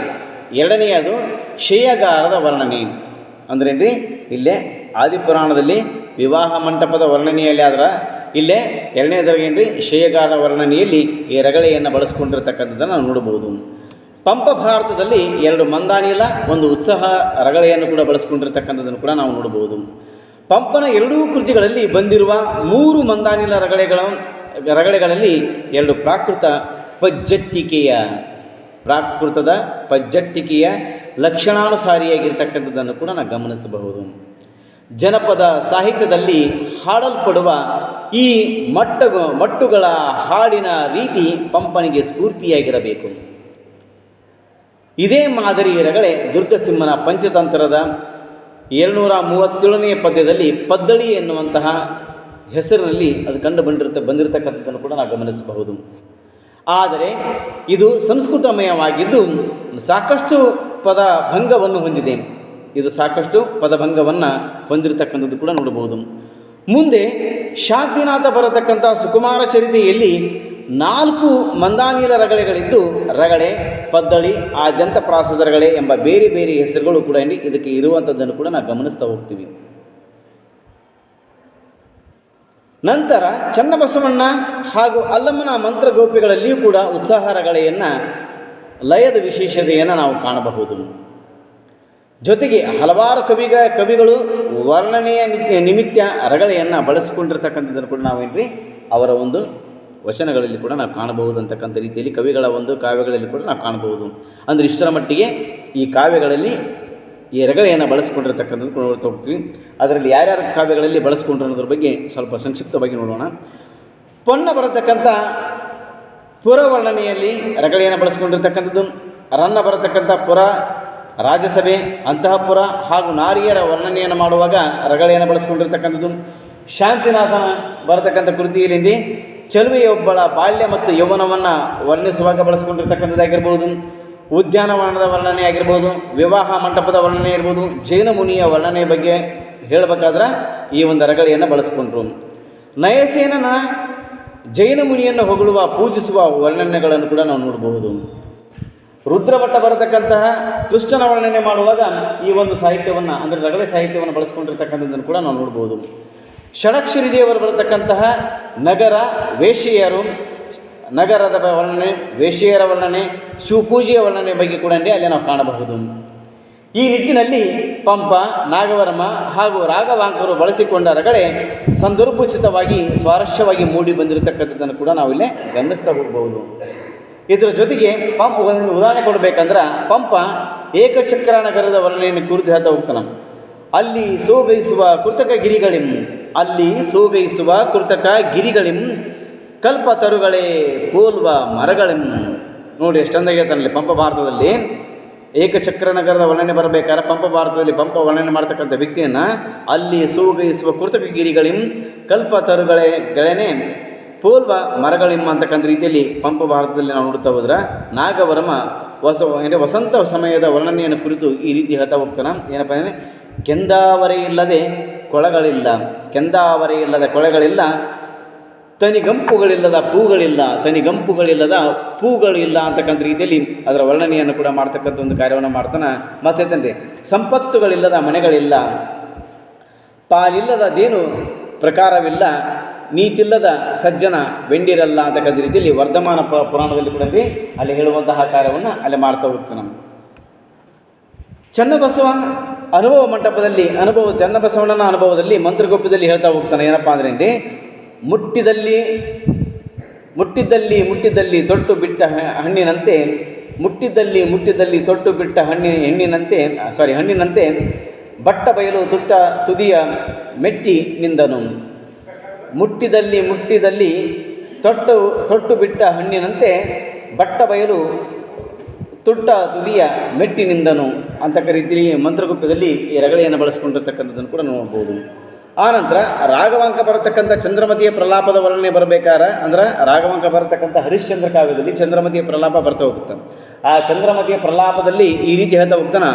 ಎರಡನೆಯದು ಶೇಯಗಾರದ ವರ್ಣನೆ. ಅಂದ್ರೇನ್ರಿ? ಇಲ್ಲೇ ಆದಿಪುರಾಣದಲ್ಲಿ ವಿವಾಹ ಮಂಟಪದ ವರ್ಣನೆಯಲ್ಲಿ ಆದ್ರೆ, ಇಲ್ಲೇ ಎರಡನೇದಾಗಿ ಏನ್ರಿ? ಶೇಯಗಾರ ವರ್ಣನೆಯಲ್ಲಿ ಈ ರಗಳೆಯನ್ನು ಬಳಸ್ಕೊಂಡಿರ್ತಕ್ಕಂಥದ್ದನ್ನು ನಾವು ನೋಡಬಹುದು. ಪಂಪ ಭಾರತದಲ್ಲಿ ಎರಡು ಮಂದಾನಿಲ ಒಂದು ಉತ್ಸಾಹ ರಗಳೆಯನ್ನು ಕೂಡ ಬಳಸ್ಕೊಂಡಿರ್ತಕ್ಕಂಥದ್ದನ್ನು ಕೂಡ ನಾವು ನೋಡಬಹುದು. ಪಂಪನ ಎರಡೂ ಕೃತಿಗಳಲ್ಲಿ ಬಂದಿರುವ ಮೂರು ಮಂದಾನಿಲ ರಗಳೆಗಳ, ರಗಳೆಗಳಲ್ಲಿ ಎರಡು ಪ್ರಾಕೃತ ಪಜ್ಜಟ್ಟಿಕೆಯ, ಪ್ರಾಕೃತದ ಪಜ್ಜಟ್ಟಿಕೆಯ ಲಕ್ಷಣಾನುಸಾರಿಯಾಗಿರ್ತಕ್ಕಂಥದ್ದನ್ನು ಕೂಡ ನಾವು ಗಮನಿಸಬಹುದು. ಜನಪದ ಸಾಹಿತ್ಯದಲ್ಲಿ ಹಾಡಲ್ಪಡುವ ಈ ಮಟ್ಟಗು, ಮಟ್ಟುಗಳ ಹಾಡಿನ ರೀತಿ ಪಂಪನಿಗೆ ಸ್ಫೂರ್ತಿಯಾಗಿರಬೇಕು. ಇದೇ ಮಾದರಿ ರಗಳೆ ದುರ್ಗಸಿಂಹನ ಪಂಚತಂತ್ರದ ಏಳ್ನೂರ ಮೂವತ್ತೇಳನೆಯ ಪದ್ಯದಲ್ಲಿ ಪದ್ದಳಿ ಎನ್ನುವಂತಹ ಹೆಸರಿನಲ್ಲಿ ಅದು ಕಂಡು ಬಂದಿರತ ಬಂದಿರತಕ್ಕಂಥದ್ದನ್ನು ಕೂಡ ನಾವು ಗಮನಿಸಬಹುದು. ಆದರೆ ಇದು ಸಂಸ್ಕೃತಮಯವಾಗಿದ್ದು ಸಾಕಷ್ಟು ಪದ ಭಂಗವನ್ನು ಹೊಂದಿದೆ. ಇದು ಸಾಕಷ್ಟು ಪದಭಂಗವನ್ನು ಹೊಂದಿರತಕ್ಕಂಥದ್ದು ಕೂಡ ನೋಡಬಹುದು. ಮುಂದೆ ಶಾಂತಿನಾಥ ಬರತಕ್ಕಂಥ ಸುಕುಮಾರ ಚರಿತೆಯಲ್ಲಿ ನಾಲ್ಕು ಮಂದಾನೀಲ ರಗಳೆಗಳಿದ್ದು ರಗಳೆ, ಪದ್ದಳಿ ಆದ್ಯಂತ ಪ್ರಾಸದ ರಗಳೆ ಎಂಬ ಬೇರೆ ಬೇರೆ ಹೆಸರುಗಳು ಕೂಡ ಇದಕ್ಕೆ ಇರುವಂಥದ್ದನ್ನು ಕೂಡ ನಾವು ಗಮನಿಸ್ತಾ ಹೋಗ್ತೀವಿ. ನಂತರ ಚನ್ನಬಸವಣ್ಣ ಹಾಗೂ ಅಲ್ಲಮ್ಮನ ಮಂತ್ರಗೋಪಿಗಳಲ್ಲಿಯೂ ಕೂಡ ಉತ್ಸಾಹ ರಗಳೆಯನ್ನು ಲಯದ ವಿಶೇಷತೆಯನ್ನು ನಾವು ಕಾಣಬಹುದು. ಜೊತೆಗೆ ಹಲವಾರು ಕವಿಗ, ಕವಿಗಳು ವರ್ಣನೆಯ ನಿತ್ಯ ನಿಮಿತ್ತ ರಗಳೆಯನ್ನು ಬಳಸಿಕೊಂಡಿರ್ತಕ್ಕಂಥದ್ದನ್ನು ಕೂಡ ನಾವೇನ್ರಿ? ಅವರ ಒಂದು ವಚನಗಳಲ್ಲಿ ಕೂಡ ನಾವು ಕಾಣಬಹುದು ಅಂತಕ್ಕಂಥ ರೀತಿಯಲ್ಲಿ ಕವಿಗಳ ಒಂದು ಕಾವ್ಯಗಳಲ್ಲಿ ಕೂಡ ನಾವು ಕಾಣಬಹುದು. ಅಂದರೆ ಇಷ್ಟರ ಮಟ್ಟಿಗೆ ಈ ಕಾವ್ಯಗಳಲ್ಲಿ ಈ ರಗಳೆಯನ್ನು ಬಳಸ್ಕೊಂಡಿರ್ತಕ್ಕಂಥದ್ದು ಕೂಡ ನೋಡ್ತಾ ಹೋಗ್ತೀವಿ. ಅದರಲ್ಲಿ ಯಾರ್ಯಾರ ಕಾವ್ಯಗಳಲ್ಲಿ ಬಳಸ್ಕೊಂಡ್ರು ಅನ್ನೋದ್ರ ಬಗ್ಗೆ ಸ್ವಲ್ಪ ಸಂಕ್ಷಿಪ್ತವಾಗಿ ನೋಡೋಣ. ಪೊನ್ನ ಬರತಕ್ಕಂಥ ಪುರವರ್ಣನೆಯಲ್ಲಿ ರಗಳೆಯನ್ನು ಬಳಸ್ಕೊಂಡಿರ್ತಕ್ಕಂಥದ್ದು. ರನ್ನ ಬರತಕ್ಕಂಥ ಪುರ, ರಾಜಸಭೆ ಅಂತಃಪುರ ಹಾಗೂ ನಾರಿಯರ ವರ್ಣನೆಯನ್ನು ಮಾಡುವಾಗ ರಗಳೆಯನ್ನು ಬಳಸ್ಕೊಂಡಿರ್ತಕ್ಕಂಥದ್ದು. ಶಾಂತಿನಾಥನ ಬರತಕ್ಕಂಥ ಕೃತಿಯಲ್ಲಿ ಚಲುವೆಯೊಬ್ಬಳ ಬಾಲ್ಯ ಮತ್ತು ಯೌವನವನ್ನು ವರ್ಣಿಸುವಾಗ ಬಳಸ್ಕೊಂಡಿರ್ತಕ್ಕಂಥದ್ದಾಗಿರ್ಬೋದು, ಉದ್ಯಾನವನದ ವರ್ಣನೆ ಆಗಿರ್ಬೋದು, ವಿವಾಹ ಮಂಟಪದ ವರ್ಣನೆ ಇರ್ಬೋದು ಜೈನ ಮುನಿಯ ವರ್ಣನೆ ಬಗ್ಗೆ ಹೇಳಬೇಕಾದ್ರೆ ಈ ಒಂದು ರಗಳೆಯನ್ನು ಬಳಸ್ಕೊಂಡ್ರು. ನಯಸೇನನ ಜೈನ ಮುನಿಯನ್ನು ಹೊಗಳುವ, ಪೂಜಿಸುವ ವರ್ಣನೆಗಳನ್ನು ಕೂಡ ನಾವು ನೋಡಬಹುದು ರುದ್ರಭಟ್ಟ ಬರತಕ್ಕಂತಹ ಕೃಷ್ಣನ ವರ್ಣನೆ ಮಾಡುವಾಗ ಈ ಒಂದು ಸಾಹಿತ್ಯವನ್ನು, ಅಂದರೆ ರಗಳೆ ಸಾಹಿತ್ಯವನ್ನು ಬಳಸ್ಕೊಂಡಿರ್ತಕ್ಕಂಥದ್ದನ್ನು ಕೂಡ ನಾವು ನೋಡ್ಬೋದು. ಷಡಕ್ಷರಿ ದೇವರು ಬರತಕ್ಕಂತಹ ನಗರ ವೇಷೆಯರು ನಗರದ ವರ್ಣನೆ ವೇಷಿಯರ ವರ್ಣನೆ, ಶಿವಪೂಜೆಯ ವರ್ಣನೆ ಬಗ್ಗೆ ಕೂಡ ಅಲ್ಲಿ ನಾವು ಕಾಣಬಹುದು. ಈ ನಿಟ್ಟಿನಲ್ಲಿ ಪಂಪ, ನಾಗವರ್ಮ ಹಾಗೂ ರಾಘವಾಂಕರು ಬಳಸಿಕೊಂಡ ರಗಳೆ ಸಂದರ್ಭೋಚಿತವಾಗಿ, ಸ್ವಾರಸ್ಯವಾಗಿ ಮೂಡಿ ಬಂದಿರತಕ್ಕಂಥದ್ದನ್ನು ಕೂಡ ನಾವು ಇಲ್ಲೇ ಗಮನಿಸ್ತಾ ಹೋಗಬಹುದು. ಇದರ ಜೊತೆಗೆ ಪಂಪ ಒಂದು ಉದಾಹರಣೆ ಕೊಡಬೇಕಂದ್ರೆ ಪಂಪ ಏಕಚಕ್ರ ನಗರದ ವರ್ಣನೆಯನ್ನು ಕುರಿತು ಹೇಳ್ತಾ ಹೋಗ್ತಾನೆ. ಅಲ್ಲಿ ಸೋಗೈಸುವ ಕೃತಕ ಗಿರಿಗಳಿಂ ಅಲ್ಲಿ ಸೋಗೈಸುವ ಕೃತಕ ಗಿರಿಗಳಿಂ ಕಲ್ಪ ತರುಗಳೇ ಪೋಲ್ವ ಮರಗಳಿಂ. ನೋಡಿ ಎಷ್ಟೊಂದಾಗೈತನಲ್ಲಿ ಪಂಪ ಭಾರತದಲ್ಲಿ. ಏಕಚಕ್ರ ನಗರದ ವರ್ಣನೆ ಬರಬೇಕಾದ್ರೆ ಪಂಪ ಭಾರತದಲ್ಲಿ ಪಂಪ ವರ್ಣನೆ ಮಾಡ್ತಕ್ಕಂಥ ವ್ಯಕ್ತಿಯನ್ನು ಅಲ್ಲಿ ಸೋಗೈಸುವ ಕೃತಕ ಗಿರಿಗಳಿಂ ಕಲ್ಪ ತರುಗಳೇ ಗಳೇನೆ ಪೋಲ್ವ ಮರಗಳಿಮ್ಮ ಅಂತಕ್ಕಂಥ ರೀತಿಯಲ್ಲಿ ಪಂಪ ಭಾರತದಲ್ಲಿ ನಾವು ನೋಡ್ತಾ ಹೋದ್ರೆ ನಾಗವರ್ಮ ಹೊಸ ಅಂದರೆ ವಸಂತ ಸಮಯದ ವರ್ಣನೆಯನ್ನು ಕುರಿತು ಈ ರೀತಿ ಹೇಳ್ತಾ ಹೋಗ್ತಾನೆ. ಏನಪ್ಪ ಅಂದರೆ ಕೆಂದಾವರೆ ಇಲ್ಲದೆ ಕೊಳಗಳಿಲ್ಲ. ಕೆಂದಾವರೆ ಇಲ್ಲದ ಕೊಳೆಗಳಿಲ್ಲ. ತನಿಗಂಪುಗಳಿಲ್ಲದ ಪೂಗಳಿಲ್ಲ. ತನಿಗಂಪುಗಳಿಲ್ಲದ ಪೂಗಳಿಲ್ಲ ಅಂತಕ್ಕಂಥ ರೀತಿಯಲ್ಲಿ ಅದರ ವರ್ಣನೆಯನ್ನು ಕೂಡ ಮಾಡ್ತಕ್ಕಂಥ ಒಂದು ಕಾರ್ಯವನ್ನು ಮಾಡ್ತಾನೆ. ಮತ್ತೆ ತಂದೆ ಸಂಪತ್ತುಗಳಿಲ್ಲದ ಮನೆಗಳಿಲ್ಲ. ಪಾಲಿಲ್ಲದೇನು ಪ್ರಕಾರವಿಲ್ಲ. ನೀತಿಲ್ಲದ ಸಜ್ಜನ ವೆಂಡಿರಲ್ಲ ಅಂತಕ್ಕಂಥ ರೀತಿಯಲ್ಲಿ ವರ್ಧಮಾನ ಪುರಾಣದಲ್ಲಿ ಕೂಡ ಅಲ್ಲಿ ಹೇಳುವಂತಹ ಕಾರ್ಯವನ್ನು ಅಲ್ಲಿ ಮಾಡ್ತಾ ಹೋಗ್ತಾನೆ. ಚನ್ನಬಸವ ಅನುಭವ ಮಂಟಪದಲ್ಲಿ, ಅನುಭವ ಚನ್ನಬಸವಣ್ಣನ ಅನುಭವದಲ್ಲಿ ಮಂತ್ರಗೋಪ್ಯದಲ್ಲಿ ಹೇಳ್ತಾ ಹೋಗ್ತಾನೆ, ಏನಪ್ಪ ಅಂದ್ರೆ ಮುಟ್ಟಿದಲ್ಲಿ, ಮುಟ್ಟಿದ್ದಲ್ಲಿ ಮುಟ್ಟಿದ್ದಲ್ಲಿ ತೊಟ್ಟು ಬಿಟ್ಟ ಹಣ್ಣಿನಂತೆ, ಮುಟ್ಟಿದ್ದಲ್ಲಿ ಮುಟ್ಟಿದ್ದಲ್ಲಿ ತೊಟ್ಟು ಬಿಟ್ಟ ಹಣ್ಣಿನ ಹೆಣ್ಣಿನಂತೆ ಸಾರಿ ಹಣ್ಣಿನಂತೆ ಬಟ್ಟ ಬಯಲು ತುಟ್ಟ ತುದಿಯ ಮೆಟ್ಟಿ ನಿಂದನು. ಮುಟ್ಟಿದಲ್ಲಿ ಮುಟ್ಟಿದಲ್ಲಿ ತೊಟ್ಟು ತೊಟ್ಟು ಬಿಟ್ಟ ಹಣ್ಣಿನಂತೆ ಬಟ್ಟ ಬಯಲು ತುಟ್ಟ ತುದಿಯ ಮೆಟ್ಟಿನಿಂದನು ಅಂತಕ್ಕ ರೀತಿಯಲ್ಲಿ ಮಂತ್ರಗುಪ್ತದಲ್ಲಿ ಈ ರಗಳೆಯನ್ನು ಬಳಸ್ಕೊಂಡಿರ್ತಕ್ಕಂಥದ್ದನ್ನು ಕೂಡ ನೋಡ್ಬೋದು. ಆನಂತರ ರಾಘವಾಂಕ ಬರತಕ್ಕಂಥ ಚಂದ್ರಮತಿಯ ಪ್ರಲಾಪದ ವರ್ಣನೆ ಬರಬೇಕಾದ್ರೆ ಅಂದ್ರೆ ರಾಘವಾಂಕ ಬರತಕ್ಕಂಥ ಹರಿಶ್ಚಂದ್ರ ಕಾವ್ಯದಲ್ಲಿ ಚಂದ್ರಮತಿಯ ಪ್ರಲಾಪ ಬರ್ತಾ ಹೋಗುತ್ತೆ. ಆ ಚಂದ್ರಮತಿಯ ಪ್ರಲಾಪದಲ್ಲಿ ಈ ರೀತಿ ಹೇಳ್ತಾ ಹೋಗ್ತಾನ,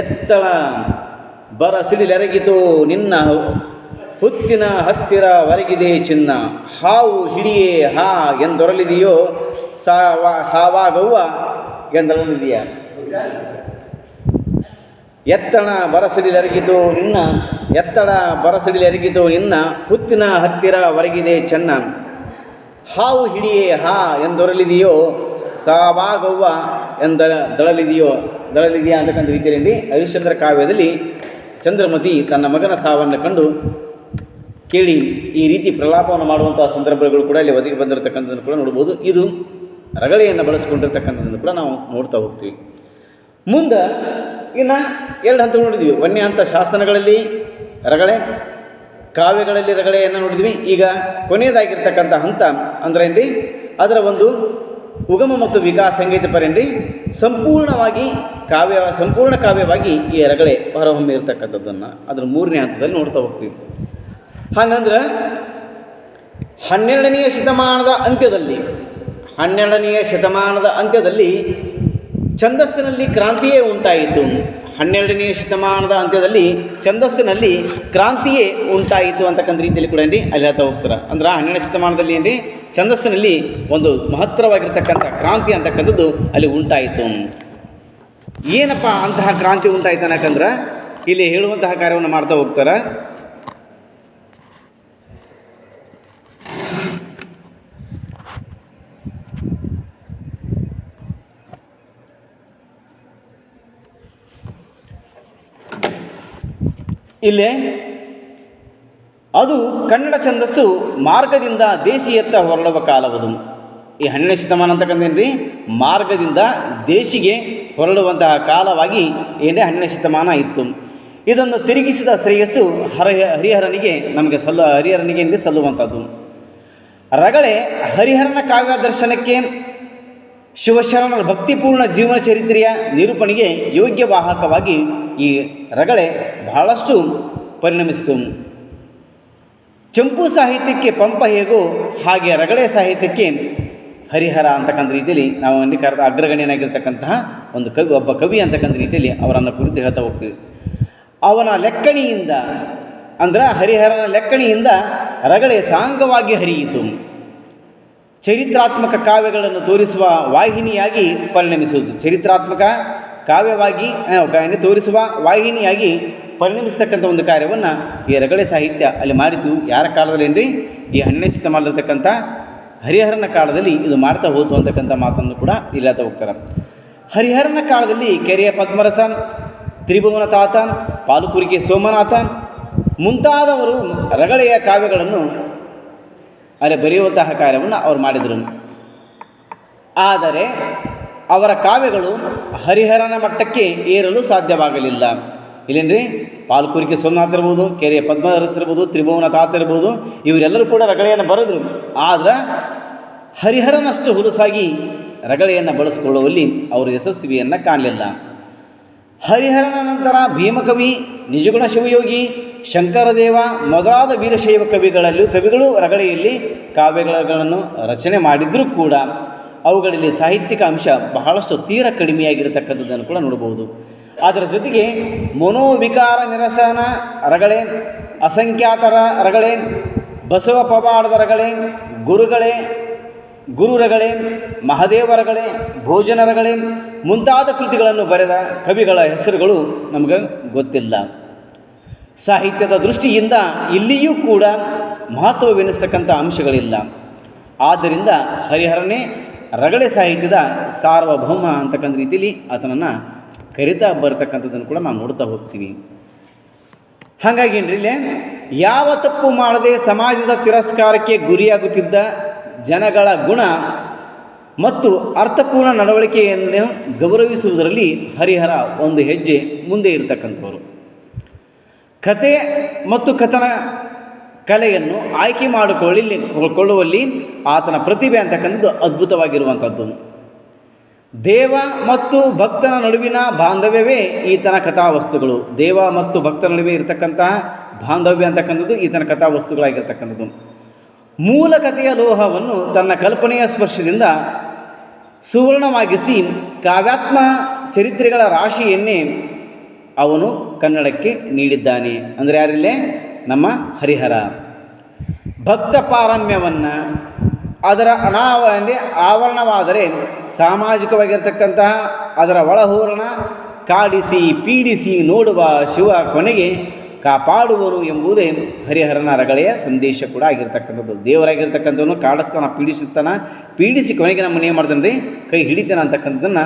ಎತ್ತಳ ಬರ ಸಿಡಿಲೆರಗಿತು, ನಿನ್ನ ಹುತ್ತಿನ ಹತ್ತಿರ ಹೊರಗಿದೆ ಚಿನ್ನ. ಹಾವು ಹಿಡಿಯೇ ಹಾ ಎಂದೊರಲಿದೆಯೋ, ಸಾವಾ, ಸಾವಾಗವ್ವ ಎಂದೊರಲಿದೆಯಾ? ಎತ್ತಣ ಬರಸಿಡಿಲೆರಗಿತು ನಿನ್ನ ಎತ್ತಡ ಬರಸಿಡಿಲೆರಗಿತು ನಿನ್ನ ಹುತ್ತಿನ ಹತ್ತಿರ ಹೊರಗಿದೆ ಚೆನ್ನ. ಹಾವು ಹಿಡಿಯೇ ಹಾ ಎಂದೊರಲಿದೆಯೋ, ಸಾವಾಗವ್ವ ಎಂದ ದಳಲಿದೆಯೋ, ದಳಲಿದೆಯಾ ಅಂತಕ್ಕಂಥ ರೀತಿಯಲ್ಲಿ ಹರಿಶ್ಚಂದ್ರ ಕಾವ್ಯದಲ್ಲಿ ಚಂದ್ರಮತಿ ತನ್ನ ಮಗನ ಸಾವನ್ನು ಕಂಡು ಕೇಳಿ ಈ ರೀತಿ ಪ್ರಲಾಪವನ್ನು ಮಾಡುವಂತಹ ಸಂದರ್ಭಗಳು ಕೂಡ ಇಲ್ಲಿ ಒದಗಿ ಬಂದಿರತಕ್ಕಂಥದ್ದನ್ನು ಕೂಡ ನೋಡ್ಬೋದು. ಇದು ರಗಳೆಯನ್ನು ಬಳಸ್ಕೊಂಡಿರ್ತಕ್ಕಂಥದ್ದನ್ನು ಕೂಡ ನಾವು ನೋಡ್ತಾ ಹೋಗ್ತೀವಿ. ಮುಂದೆ ಇನ್ನು ಎರಡು ಹಂತ ನೋಡಿದ್ವಿ. ವನ್ಯ ಹಂತ ಶಾಸನಗಳಲ್ಲಿ ರಗಳೆ, ಕಾವ್ಯಗಳಲ್ಲಿ ರಗಳೆಯನ್ನು ನೋಡಿದ್ವಿ. ಈಗ ಕೊನೆಯದಾಗಿರ್ತಕ್ಕಂಥ ಹಂತ ಅಂದ್ರೆ ಏನ್ರಿ ಅದರ ಒಂದು ಉಗಮ ಮತ್ತು ವಿಕಾಸ ಸಂಗೀತ ಪರೇನ್ರಿ? ಸಂಪೂರ್ಣವಾಗಿ ಕಾವ್ಯ, ಸಂಪೂರ್ಣ ಕಾವ್ಯವಾಗಿ ಈ ರಗಳೆ ಹೊರಹೊಮ್ಮಿ ಇರತಕ್ಕಂಥದ್ದನ್ನು ಅದರ ಮೂರನೇ ಹಂತದಲ್ಲಿ ನೋಡ್ತಾ ಹೋಗ್ತೀವಿ. ಹಾಗಂದ್ರೆ ಹನ್ನೆರಡನೆಯ ಶತಮಾನದ ಅಂತ್ಯದಲ್ಲಿ, ಹನ್ನೆರಡನೆಯ ಶತಮಾನದ ಅಂತ್ಯದಲ್ಲಿ ಛಂದಸ್ಸಿನಲ್ಲಿ ಕ್ರಾಂತಿಯೇ ಉಂಟಾಯಿತು. ಹನ್ನೆರಡನೆಯ ಶತಮಾನದ ಅಂತ್ಯದಲ್ಲಿ ಛಂದಸ್ಸಿನಲ್ಲಿ ಕ್ರಾಂತಿಯೇ ಉಂಟಾಯಿತು ಅಂತಕ್ಕಂಥ ರೀತಿಯಲ್ಲಿ ಕೂಡ ಏನ್ರಿ? ಅಲ್ಲಿ ಹೇಳ್ತಾ ಹೋಗ್ತಾರೆ. ಅಂದ್ರೆ ಹನ್ನೆರಡನೇ ಶತಮಾನದಲ್ಲಿ ಏನ್ರಿ? ಛಂದಸ್ಸಿನಲ್ಲಿ ಒಂದು ಮಹತ್ತರವಾಗಿರ್ತಕ್ಕಂಥ ಕ್ರಾಂತಿ ಅಂತಕ್ಕಂಥದ್ದು ಅಲ್ಲಿ ಉಂಟಾಯಿತು. ಏನಪ್ಪ ಅಂತಹ ಕ್ರಾಂತಿ ಉಂಟಾಯಿತು ಅನ್ನಕಂದ್ರೆ ಇಲ್ಲಿ ಹೇಳುವಂತಹ ಕಾರ್ಯವನ್ನು ಮಾಡ್ತಾ ಹೋಗ್ತಾರೆ. ಇಲ್ಲಿ? ಅದು ಕನ್ನಡ ಛಂದಸ್ಸು ಮಾರ್ಗದಿಂದ ದೇಶಿಯತ್ತ ಹೊರಡುವ ಕಾಲವದು. ಈ ಹನ್ನೆರಡನೇ ಶತಮಾನ ಅಂತಕ್ಕಂಥೇನ್ರಿ ಮಾರ್ಗದಿಂದ ದೇಶಿಗೆ ಹೊರಡುವಂತಹ ಕಾಲವಾಗಿ ಏನೇ ಹನ್ನೆರಡನೇ ಶತಮಾನ ಇತ್ತು. ಇದನ್ನು ತಿರುಗಿಸಿದ ಶ್ರೇಯಸ್ಸು ಹರ ಹರಿಹರನಿಗೆ ನಮಗೆ ಸಲ್ಲ ಹರಿಹರನಿಗೆ ಎಂದೇ ಸಲ್ಲುವಂಥದ್ದು. ರಗಳೆ, ಹರಿಹರನ ಕಾವ್ಯ ದರ್ಶನಕ್ಕೆ ಶಿವಶರಣರ ಭಕ್ತಿಪೂರ್ಣ ಜೀವನ ಚರಿತ್ರೆಯ ನಿರೂಪಣೆಗೆ ಯೋಗ್ಯ ವಾಹಕವಾಗಿ ಈ ರಗಳೆ ಬಹಳಷ್ಟು ಪರಿಣಮಿಸಿತು. ಚಂಪು ಸಾಹಿತ್ಯಕ್ಕೆ ಪಂಪ ಹೇಗೋ ಹಾಗೆ ರಗಳೆ ಸಾಹಿತ್ಯಕ್ಕೆ ಹರಿಹರ ಅಂತಕ್ಕಂಥ ರೀತಿಯಲ್ಲಿ ನಾವು ಕರೆದ ಅಗ್ರಗಣ್ಯನಾಗಿರ್ತಕ್ಕಂತಹ ಒಂದು ಕವಿ, ಒಬ್ಬ ಕವಿ ಅಂತಕ್ಕಂಥ ರೀತಿಯಲ್ಲಿ ಅವರನ್ನು ಕುರಿತು ಹೇಳ್ತಾ ಹೋಗ್ತೀವಿ. ಅವನ ಲೆಕ್ಕಣಿಯಿಂದ ಅಂದ್ರೆ ಹರಿಹರನ ಲೆಕ್ಕಣಿಯಿಂದ ರಗಳೆ ಸಾಂಗವಾಗಿ ಹರಿಯಿತು. ಚರಿತ್ರಾತ್ಮಕ ಕಾವ್ಯಗಳನ್ನು ತೋರಿಸುವ ವಾಹಿನಿಯಾಗಿ ಪರಿಣಮಿಸುವುದು ಚರಿತ್ರಾತ್ಮಕ ಕಾವ್ಯವಾಗಿ ಗಾಯನ ತೋರಿಸುವ ವಾಹಿನಿಯಾಗಿ ಪರಿಣಮಿಸ್ತಕ್ಕಂಥ ಒಂದು ಕಾರ್ಯವನ್ನು ಈ ರಗಳೆ ಸಾಹಿತ್ಯ ಅಲ್ಲಿ ಮಾಡಿತು ಯಾರ ಕಾಲದಲ್ಲಿ ಏನ್ರಿ ಈ ಹನ್ನೆರಡನೇ ಶತಮಾನದಲ್ಲಿರ್ತಕ್ಕಂಥ ಹರಿಹರನ ಕಾಲದಲ್ಲಿ ಇದು ಮಾಡ್ತಾ ಹೋತು ಅಂತಕ್ಕಂಥ ಮಾತನ್ನು ಕೂಡ ಇಲ್ಲತ ಹೋಗ್ತಾರೆ. ಹರಿಹರನ ಕಾಲದಲ್ಲಿ ಕೆರೆಯ ಪದ್ಮರಸ, ತ್ರಿಭುವನ ತಾತ ಪಾಲುಕುರಿಕೆ ಸೋಮನಾಥ ಮುಂತಾದವರು ರಗಳೆಯ ಕಾವ್ಯಗಳನ್ನು ಅಲ್ಲಿ ಬರೆಯುವಂತಹ ಕಾರ್ಯವನ್ನು ಅವರು ಮಾಡಿದರು. ಆದರೆ ಅವರ ಕಾವ್ಯಗಳು ಹರಿಹರನ ಮಟ್ಟಕ್ಕೆ ಏರಲು ಸಾಧ್ಯವಾಗಲಿಲ್ಲ. ಇಲ್ಲೇನ್ರಿ? ಪಾಲ್ಕುರಿಕೆ ಸೋಮನಾಥ್ ಇರ್ಬೋದು ಕೆರೆಯ ಪದ್ಮರಸ್ ಇರ್ಬೋದು ತ್ರಿಭುವನ ತಾತ ಇರ್ಬೋದು, ಇವರೆಲ್ಲರೂ ಕೂಡ ರಗಳೆಯನ್ನು ಬರೆದರು. ಆದರೆ ಹರಿಹರನಷ್ಟು ಹುಲಸಾಗಿ ರಗಳೆಯನ್ನು ಬಳಸಿಕೊಳ್ಳುವಲ್ಲಿ ಅವರು ಯಶಸ್ವಿಯನ್ನು ಕಾಣಲಿಲ್ಲ. ಹರಿಹರನ ನಂತರ ಭೀಮಕವಿ, ನಿಜಗುಣ ಶಿವಯೋಗಿ, ಶಂಕರದೇವ ಮೊದಲಾದ ವೀರಶೈವ ಕವಿಗಳಲ್ಲೂ ಕವಿಗಳು ರಗಳೆಯಲ್ಲಿ ಕಾವ್ಯಗಳನ್ನು ರಚನೆ ಮಾಡಿದರೂ ಕೂಡ ಅವುಗಳಲ್ಲಿ ಸಾಹಿತ್ಯಿಕ ಅಂಶ ಬಹಳಷ್ಟು ತೀರ ಕಡಿಮೆಯಾಗಿರತಕ್ಕಂಥದ್ದನ್ನು ಕೂಡ ನೋಡಬಹುದು. ಅದರ ಜೊತೆಗೆ ಮನೋವಿಕಾರ ನಿರಸನ ರಗಳೆ, ಅಸಂಖ್ಯಾತರ ರಗಳೆ, ಬಸವ ಪವಾಡದ ರಗಳೆ, ಗುರುಗಳೇ ಗುರುರಗಳೇ ಮಹದೇವರಗಳೇ ಭೋಜನರಗಳೇ ಮುಂತಾದ ಕೃತಿಗಳನ್ನು ಬರೆದ ಕವಿಗಳ ಹೆಸರುಗಳು ನಮಗೆ ಗೊತ್ತಿಲ್ಲ. ಸಾಹಿತ್ಯದ ದೃಷ್ಟಿಯಿಂದ ಇಲ್ಲಿಯೂ ಕೂಡ ಮಹತ್ವವೆನಿಸ್ತಕ್ಕಂಥ ಅಂಶಗಳಿಲ್ಲ. ಆದ್ದರಿಂದ ಹರಿಹರನೇ ರಗಳೆ ಸಾಹಿತ್ಯದ ಸಾರ್ವಭೌಮ ಅಂತಕ್ಕಂಥ ರೀತಿಯಲ್ಲಿ ಆತನನ್ನು ಕರಿತಾ ಬರ್ತಕ್ಕಂಥದ್ದನ್ನು ಕೂಡ ನಾವು ನೋಡ್ತಾ ಹೋಗ್ತೀವಿ. ಹಾಗಾಗಿ ಏನ್ರಿ ಇಲ್ಲೇ? ಯಾವ ತಪ್ಪು ಮಾಡದೆ ಸಮಾಜದ ತಿರಸ್ಕಾರಕ್ಕೆ ಗುರಿಯಾಗುತ್ತಿದ್ದ ಜನಗಳ ಗುಣ ಮತ್ತು ಅರ್ಥಪೂರ್ಣ ನಡವಳಿಕೆಯನ್ನು ಗೌರವಿಸುವುದರಲ್ಲಿ ಹರಿಹರ ಒಂದು ಹೆಜ್ಜೆ ಮುಂದೆ ಇರತಕ್ಕಂಥವರು. ಕತೆ ಮತ್ತು ಕಥನ ಕಲೆಯನ್ನು ಆಯ್ಕೆ ಮಾಡಿಕೊಳ್ಳಿ ಕೊಳ್ಳುವಲ್ಲಿ ಆತನ ಪ್ರತಿಭೆ ಅಂತಕ್ಕಂಥದ್ದು ಅದ್ಭುತವಾಗಿರುವಂಥದ್ದು. ದೇವ ಮತ್ತು ಭಕ್ತನ ನಡುವಿನ ಬಾಂಧವ್ಯವೇ ಈತನ ಕಥಾವಸ್ತುಗಳು. ದೇವ ಮತ್ತು ಭಕ್ತನ ನಡುವೆ ಇರತಕ್ಕಂತಹ ಬಾಂಧವ್ಯ ಅಂತಕ್ಕಂಥದ್ದು ಈತನ ಕಥಾವಸ್ತುಗಳಾಗಿರ್ತಕ್ಕಂಥದ್ದು. ಮೂಲ ಕಥೆಯ ಲೋಹವನ್ನು ತನ್ನ ಕಲ್ಪನೆಯ ಸ್ಪರ್ಶದಿಂದ ಸುವರ್ಣವಾಗಿಸಿ ಕಾವ್ಯಾತ್ಮ ಚರಿತ್ರೆಗಳ ರಾಶಿಯನ್ನೇ ಅವನು ಕನ್ನಡಕ್ಕೆ ನೀಡಿದ್ದಾನೆ. ಅಂದರೆ ಯಾರಿಲ್ಲೇ? ನಮ್ಮ ಹರಿಹರ. ಭಕ್ತ ಪಾರಮ್ಯವನ್ನು ಅದರ ಅನಾವ ಆವರಣವಾದರೆ ಸಾಮಾಜಿಕವಾಗಿರ್ತಕ್ಕಂತಹ ಅದರ ಒಳಹೂರಣ ಕಾಡಿಸಿ, ಪೀಡಿಸಿ, ನೋಡುವ ಶಿವ ಕೊನೆಗೆ ಕಾಪಾಡುವನು ಎಂಬುದೇ ಹರಿಹರನ ರಗಳೆಯ ಸಂದೇಶ ಕೂಡ ಆಗಿರ್ತಕ್ಕಂಥದ್ದು. ದೇವರಾಗಿರ್ತಕ್ಕಂಥವನು ಕಾಡಿಸ್ತಾನ ಪೀಡಿಸುತ್ತಾನ, ಪೀಡಿಸಿ ಕೊನೆಗೆ ನಮ್ಮನ್ನು ಏನು ಮಾಡ್ತಾನೆ ರೀ ಕೈ ಹಿಡಿತಾನ ಅಂತಕ್ಕಂಥದ್ದನ್ನು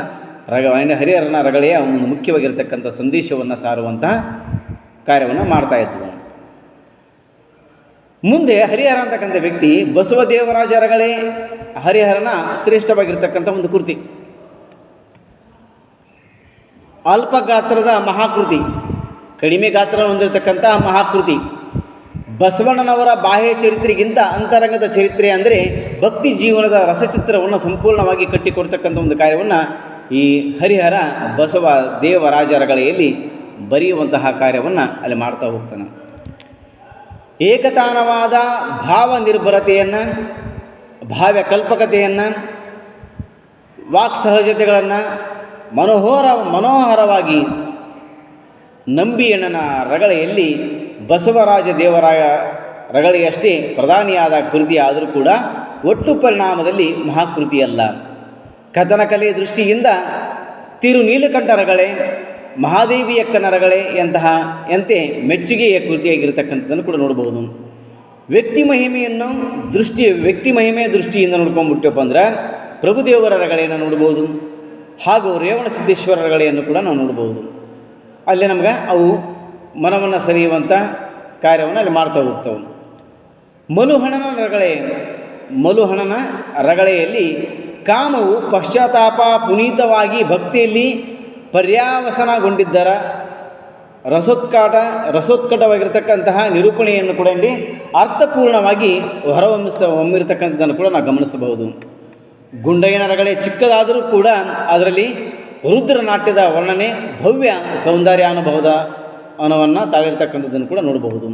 ರಗ ಹರಿಹರನ ರಗಳೆಯ ಒಂದು ಮುಖ್ಯವಾಗಿರ್ತಕ್ಕಂಥ ಸಂದೇಶವನ್ನು ಸಾರುವಂತಹ ಕಾರ್ಯವನ್ನು ಮಾಡ್ತಾ ಇದ್ವು. ಮುಂದೆ ಹರಿಹರ ಅಂತಕ್ಕಂಥ ವ್ಯಕ್ತಿ ಬಸವ ದೇವರಾಜರಗಳೇ. ಹರಿಹರನ ಶ್ರೇಷ್ಠವಾಗಿರ್ತಕ್ಕಂಥ ಒಂದು ಕೃತಿ. ಅಲ್ಪ ಗಾತ್ರದ ಮಹಾಕೃತಿ. ಕಡಿಮೆ ಗಾತ್ರ ಹೊಂದಿರತಕ್ಕಂಥ ಮಹಾಕೃತಿ. ಬಸವಣ್ಣನವರ ಬಾಹ್ಯ ಚರಿತ್ರೆಗಿಂತ ಅಂತರಂಗದ ಚರಿತ್ರೆ ಅಂದರೆ ಭಕ್ತಿ ಜೀವನದ ರಸಚಿತ್ರವನ್ನು ಸಂಪೂರ್ಣವಾಗಿ ಕಟ್ಟಿಕೊಡ್ತಕ್ಕಂಥ ಒಂದು ಕಾರ್ಯವನ್ನು ಈ ಹರಿಹರ ಬಸವ ದೇವರಾಜರಗಳೆಯಲ್ಲಿ ಬರೆಯುವಂತಹ ಕಾರ್ಯವನ್ನು ಅಲ್ಲಿ ಮಾಡ್ತಾ ಹೋಗ್ತಾನೆ. ಏಕತಾನವಾದ ಭಾವ ನಿರ್ಭರತೆಯನ್ನು, ಭಾವ್ಯ ಕಲ್ಪಕತೆಯನ್ನು, ವಾಕ್ ಸಹಜತೆಗಳನ್ನು ಮನೋಹರ, ಮನೋಹರವಾಗಿ ನಂಬಿಯಣ್ಣನ ರಗಳೆಯಲ್ಲಿ ಬಸವರಾಜ ದೇವರಾಯ ರಗಳೆಯಷ್ಟೇ ಪ್ರಧಾನಿಯಾದ ಕೃತಿ ಆದರೂ ಕೂಡ ಒಟ್ಟು ಪರಿಣಾಮದಲ್ಲಿ ಮಹಾಕೃತಿಯಲ್ಲ. ಕಥನಕಲೆಯ ದೃಷ್ಟಿಯಿಂದ ತಿರು ನೀಲಕಂಠ ರಗಳೆ ಮಹಾದೇವಿಯಕ್ಕನ ರಗಳೆ ಎಂತಹ, ಎಂತೆ ಮೆಚ್ಚುಗೆಯ ಕೃತಿಯಾಗಿರ್ತಕ್ಕಂಥದ್ದನ್ನು ಕೂಡ ನೋಡಬಹುದು ವ್ಯಕ್ತಿ ಮಹಿಮೆಯನ್ನು ದೃಷ್ಟಿ, ವ್ಯಕ್ತಿ ಮಹಿಮೆಯ ದೃಷ್ಟಿಯಿಂದ ನೋಡ್ಕೊಂಡ್ಬಿಟ್ಟಪ್ಪ ಅಂದ್ರೆ ಪ್ರಭುದೇವರ ರಗಳೆಯನ್ನು ನೋಡ್ಬೋದು, ಹಾಗೂ ರೇವಣ ಸಿದ್ದೇಶ್ವರ ರಗಳೆಯನ್ನು ಕೂಡ ನಾವು ನೋಡ್ಬೋದು. ಅಲ್ಲಿ ನಮ್ಗೆ ಅವು ಮನವನ್ನು ಸರಿಯುವಂಥ ಕಾರ್ಯವನ್ನು ಅಲ್ಲಿ ಮಾಡ್ತಾ ಹೋಗ್ತವೆ. ಮಲುಹಣನ ರಗಳೆ, ಮಲುಹಣನ ರಗಳೆಯಲ್ಲಿ ಕಾಮವು ಪಶ್ಚಾತ್ತಾಪ ಪುನೀತವಾಗಿ ಭಕ್ತಿಯಲ್ಲಿ ಪರ್ಯಾವಸನಗೊಂಡಿದ್ದರ ರಸೋತ್ಕಾಟ, ರಸೋತ್ಕಟವಾಗಿರ್ತಕ್ಕಂತಹ ನಿರೂಪಣೆಯನ್ನು ಕೂಡ ಇಲ್ಲಿ ಅರ್ಥಪೂರ್ಣವಾಗಿ ಹೊರಹೊಮ್ಮಿಸ್ತ ಹೊಮ್ಮಿರ್ತಕ್ಕಂಥದ್ದನ್ನು ಕೂಡ ನಾವು ಗಮನಿಸಬಹುದು. ಗುಂಡಯ್ಯನ ರಗಳೆ ಚಿಕ್ಕದಾದರೂ ಕೂಡ ಅದರಲ್ಲಿ ರುದ್ರ ನಾಟ್ಯದ ವರ್ಣನೆ, ಭವ್ಯ ಸೌಂದರ್ಯಾನುಭವದ ಅನುವನ್ನು ತಾಳಿರ್ತಕ್ಕಂಥದ್ದನ್ನು ಕೂಡ ನೋಡಬಹುದು.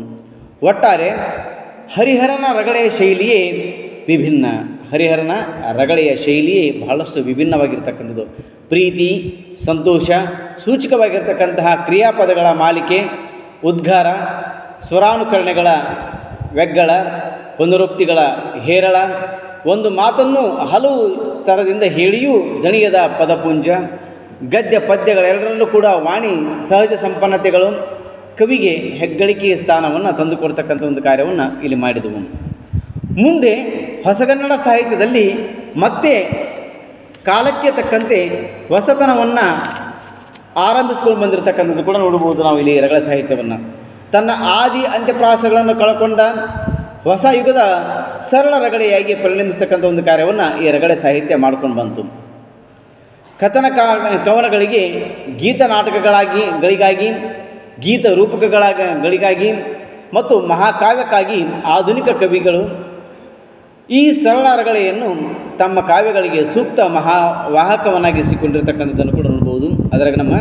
ಒಟ್ಟಾರೆ ಹರಿಹರನ ರಗಳೆಯ ಶೈಲಿಯೇ ವಿಭಿನ್ನ. ಹರಿಹರನ ರಗಳೆಯ ಶೈಲಿಯೇ ಬಹಳಷ್ಟು ವಿಭಿನ್ನವಾಗಿರ್ತಕ್ಕಂಥದ್ದು. ಪ್ರೀತಿ, ಸಂತೋಷ, ಸೂಚಕವಾಗಿರ್ತಕ್ಕಂತಹ ಕ್ರಿಯಾಪದಗಳ ಮಾಲಿಕೆ, ಉದ್ಗಾರ, ಸ್ವರಾನುಕರಣೆಗಳ ವ್ಯಗ್ಗಳ, ಪುನರುಕ್ತಿಗಳ ಹೇರಳ, ಒಂದು ಮಾತನ್ನು ಹಲವು ಥರದಿಂದ ಹೇಳಿಯೂ ದಣಿಯದ ಪದಪುಂಜ, ಗದ್ಯ ಪದ್ಯಗಳೆರಡರಲ್ಲೂ ಕೂಡ ವಾಣಿ ಸಹಜ ಸಂಪನ್ನತೆಗಳು, ಕವಿಗೆ ಹೆಗ್ಗಳಿಕೆಯ ಸ್ಥಾನವನ್ನು ತಂದುಕೊಡ್ತಕ್ಕಂಥ ಒಂದು ಕಾರ್ಯವನ್ನು ಇಲ್ಲಿ ಮಾಡಿದವು. ಮುಂದೆ ಹೊಸಗನ್ನಡ ಸಾಹಿತ್ಯದಲ್ಲಿ ಮತ್ತೆ ಕಾಲಕ್ಕೆ ತಕ್ಕಂತೆ ಹೊಸತನವನ್ನು ಆರಂಭಿಸ್ಕೊಂಡು ಬಂದಿರತಕ್ಕಂಥದ್ದು ಕೂಡ ನೋಡ್ಬೋದು ನಾವು ಇಲ್ಲಿ ರಗಳ ಸಾಹಿತ್ಯವನ್ನು. ತನ್ನ ಆದಿ ಅಂತ್ಯಪ್ರಾಸಗಳನ್ನು ಕಳ್ಕೊಂಡ ಹೊಸ ಯುಗದ ಸರಳ ರಗಳೆಯಾಗಿ ಪರಿಣಮಿಸ್ತಕ್ಕಂಥ ಒಂದು ಕಾರ್ಯವನ್ನು ಈ ರಗಳೆ ಸಾಹಿತ್ಯ ಮಾಡ್ಕೊಂಡು ಬಂತು. ಕಥನ ಕವನಗಳಿಗೆ ಗೀತ ನಾಟಕಗಳಾಗಿ, ಗಳಿಗಾಗಿ, ಗೀತ ರೂಪಕಗಳಾಗ, ಗಳಿಗಾಗಿ ಮತ್ತು ಮಹಾಕಾವ್ಯಕ್ಕಾಗಿ ಆಧುನಿಕ ಕವಿಗಳು ಈ ಸರಳ ರಗಳೆಯನ್ನು ತಮ್ಮ ಕಾವ್ಯಗಳಿಗೆ ಸೂಕ್ತ ಮಹಾ ವಾಹಕವನ್ನಾಗಿಸಿಕೊಂಡಿರ್ತಕ್ಕಂಥದ್ದನ್ನು ಕೂಡ ನೋಡ್ಬೋದು. ಅದರಾಗ ನಮ್ಮ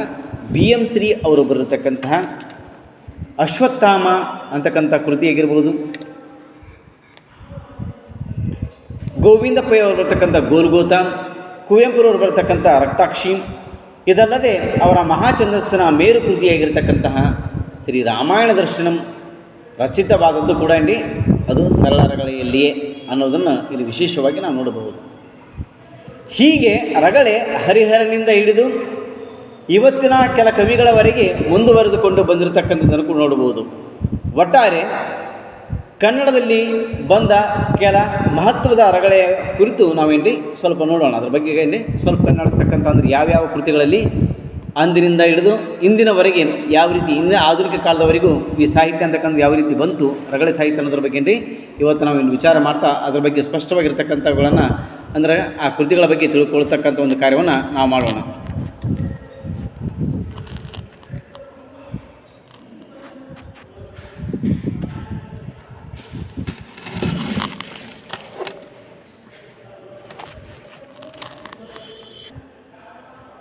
ಬಿ ಎಂ ಶ್ರೀ ಅವರು ಬರತಕ್ಕಂತಹ ಅಶ್ವತ್ಥಾಮ ಅಂತಕ್ಕಂಥ ಕೃತಿಯಾಗಿರ್ಬೋದು ಗೋವಿಂದ ಪೈ ಅವರು ಬರ್ತಕ್ಕಂಥ ಗೋಲ್ಗೋತ ಕುವೆಂಪುರವರು ಬರತಕ್ಕಂಥ ರಕ್ತಾಕ್ಷಿ, ಇದಲ್ಲದೆ ಅವರ ಮಹಾಚಂದಸ್ಸನ ಮೇರು ಕೃತಿಯಾಗಿರ್ತಕ್ಕಂತಹ ಶ್ರೀ ರಾಮಾಯಣ ದರ್ಶನಂ ರಚಿತವಾದದ್ದು ಕೂಡ ಅಂಡಿ ಅದು ಸರಳ ರಗಳೆಯಲ್ಲಿಯೇ ಅನ್ನೋದನ್ನು ಇಲ್ಲಿ ವಿಶೇಷವಾಗಿ ನಾವು ನೋಡಬಹುದು. ಹೀಗೆ ರಗಳೆ ಹರಿಹರನಿಂದ ಹಿಡಿದು ಇವತ್ತಿನ ಕೆಲ ಕವಿಗಳವರೆಗೆ ಮುಂದುವರೆದುಕೊಂಡು ಬಂದಿರತಕ್ಕಂಥದ್ದನ್ನು ಕೂಡ ನೋಡಬಹುದು. ಒಟ್ಟಾರೆ ಕನ್ನಡದಲ್ಲಿ ಬಂದ ಕೆಲ ಮಹತ್ವದ ರಗಳೆಯ ಕುರಿತು ನಾವೇನ್ರಿ ಸ್ವಲ್ಪ ನೋಡೋಣ. ಅದ್ರ ಬಗ್ಗೆ ಏನು ಸ್ವಲ್ಪ ಕನ್ನಡಿಸ್ತಕ್ಕಂಥ ಅಂದರೆ ಯಾವ್ಯಾವ ಕೃತಿಗಳಲ್ಲಿ ಅಂದಿನಿಂದ ಹಿಡಿದು ಇಂದಿನವರೆಗೆ ಯಾವ ರೀತಿ, ಇಂದಿನ ಆಧುನಿಕ ಕಾಲದವರೆಗೂ ಈ ಸಾಹಿತ್ಯ ಅಂತಕ್ಕಂಥ ಯಾವ ರೀತಿ ಬಂತು, ರಗಳೆ ಸಾಹಿತ್ಯ ಅನ್ನೋದ್ರ ಬಗ್ಗೆ ರೀ ಇವತ್ತು ನಾವು ಇಲ್ಲಿ ವಿಚಾರ ಮಾಡ್ತಾ, ಅದ್ರ ಬಗ್ಗೆ ಸ್ಪಷ್ಟವಾಗಿರ್ತಕ್ಕಂಥವುಗಳನ್ನು ಅಂದರೆ ಆ ಕೃತಿಗಳ ಬಗ್ಗೆ ತಿಳ್ಕೊಳ್ತಕ್ಕಂಥ ಒಂದು ಕಾರ್ಯವನ್ನು ನಾವು ಮಾಡೋಣ.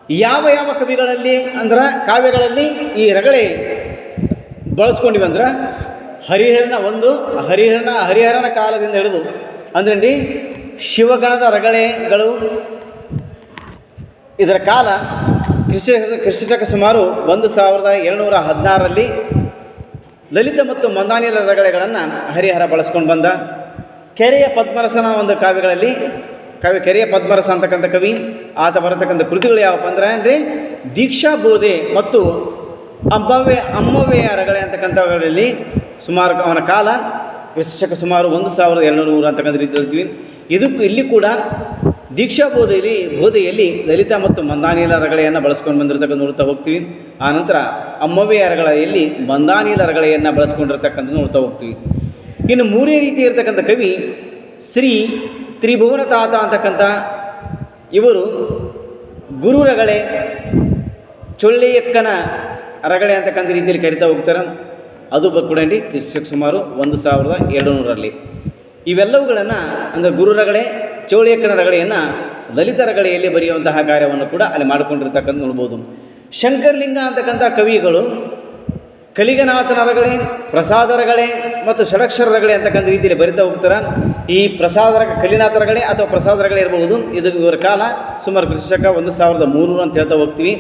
ಯಾವ ಯಾವ ಕವಿಗಳಲ್ಲಿ ಅಂದ್ರೆ ಕಾವ್ಯಗಳಲ್ಲಿ ಈ ರಗಳೆ ಬಳಸ್ಕೊಂಡಿವಂದ್ರೆ ಹರಿಹರನ ಒಂದು, ಹರಿಹರನ ಹರಿಹರನ ಕಾಲದಿಂದ ಹಿಡಿದು, ಅಂದ್ರೆ ಶಿವಗಣದ ರಗಳೆಗಳು ಇದರ ಕಾಲ ಕ್ರಿಸ್ತ ಕ್ರಿಸ್ತಶಕ ಸುಮಾರು ಒಂದು ಸಾವಿರದ ಎರಡುನೂರ ಹದಿನಾರರಲ್ಲಿ ಲಲಿತ ಮತ್ತು ಮಂದಾನಿಯರ ರಗಳೆಗಳನ್ನು ಹರಿಹರ ಬಳಸ್ಕೊಂಡು ಬಂದ ಕೆರೆಯ ಪದ್ಮರಸನ ಒಂದು ಕಾವ್ಯಗಳಲ್ಲಿ ಕವಿ ಕೆರೆಯ ಪದ್ಮರಸ ಅಂತಕ್ಕಂಥ ಕವಿ ಆತ ಬರತಕ್ಕಂಥ ಕೃತಿಗಳು ಯಾವಪ್ಪ ಅಂದ್ರೆ ಅಂದರೆ ದೀಕ್ಷಾ ಬೋಧೆ ಮತ್ತು ಅಬ್ಬವ್ಯ ಅಮ್ಮವ್ಯ ರಗಳೆ ಅಂತಕ್ಕಂಥವುಗಳಲ್ಲಿ ಸುಮಾರು ಅವನ ಕಾಲ, ಕ್ರಿಸ್ತಶಕ ಸುಮಾರು ಒಂದು ಸಾವಿರದ ಎರಡುನೂರು ಅಂತಕ್ಕಂಥ ರೀತಿ ಹೇಳ್ತೀವಿ ಇದಕ್ಕೂ ಇಲ್ಲಿ ಕೂಡ ದೀಕ್ಷಾ ಬೋಧೆಯಲ್ಲಿ ಬೋಧೆಯಲ್ಲಿ ಲಲಿತ ಮತ್ತು ಮಂದಾನೀಲ ರಗಳೆಯನ್ನು ಬಳಸ್ಕೊಂಡು ಬಂದಿರತಕ್ಕಂಥ ನೋಡ್ತಾ ಹೋಗ್ತೀವಿ. ಆನಂತರ ಅಮ್ಮವ್ಯ ರಗಳೆಯಲ್ಲಿ ಮಂದಾನೀಲ ರಗಳೆಯನ್ನು ಬಳಸ್ಕೊಂಡಿರ್ತಕ್ಕಂಥ ನೋಡ್ತಾ ಹೋಗ್ತೀವಿ. ಇನ್ನು ಮೂರೇ ರೀತಿ ಇರತಕ್ಕಂಥ ಕವಿ ಶ್ರೀ ತ್ರಿಭುವನ ತಾತ ಅಂತಕ್ಕಂಥ ಇವರು ಗುರು ರಗಳೆ ಚೊಳ್ಳೆಯಕ್ಕನ ರಗಳೆ ಅಂತಕ್ಕಂಥ ರೀತಿಯಲ್ಲಿ ಕರಿತಾ ಹೋಗ್ತಾರೆ. ಅದು ಬ- ಕ್ರಿಶಕ್ ಸುಮಾರು ಒಂದು ಸಾವಿರದ ಎರಡು ನೂರರಲ್ಲಿ ಇವೆಲ್ಲವುಗಳನ್ನು ಅಂದರೆ ಗುರು ರಗಳೆ ಚೋಳಿಯಕ್ಕನ ರಗಳೆಯನ್ನು ಲಲಿತ ರಗಳೆಯಲ್ಲಿ ಬರೆಯುವಂತಹ ಕಾರ್ಯವನ್ನು ಕೂಡ ಅಲ್ಲಿ ಮಾಡಿಕೊಂಡಿರ್ತಕ್ಕಂಥ ನೋಡ್ಬೋದು. ಶಂಕರ್ಲಿಂಗ ಅಂತಕ್ಕಂಥ ಕವಿಗಳು ಕಲಿಗನಾಥನ ಪ್ರಸಾದರಗಳೇ ಮತ್ತು ಷಡಕ್ಷರಗಳೇ ಅಂತಕ್ಕಂಥ ರೀತಿಯಲ್ಲಿ ಬರಿತಾ ಹೋಗ್ತಾರೆ. ಈ ಪ್ರಸಾದರ ಕಲಿನಾಥರಗಳೇ ಕಲಿನಾಥ ರಗಳೆ ಅಥವಾ ಪ್ರಸಾದರಗಳೇ ಇರಬಹುದು. ಇದು ಇವರ ಕಾಲ. ಸುಮಾರು ಕೃಷಕ ಒಂದು ಸಾವಿರದ ಮೂರುನೂರು ಅಂತ ಹೇಳ್ತಾ ಹೋಗ್ತೀವಿ.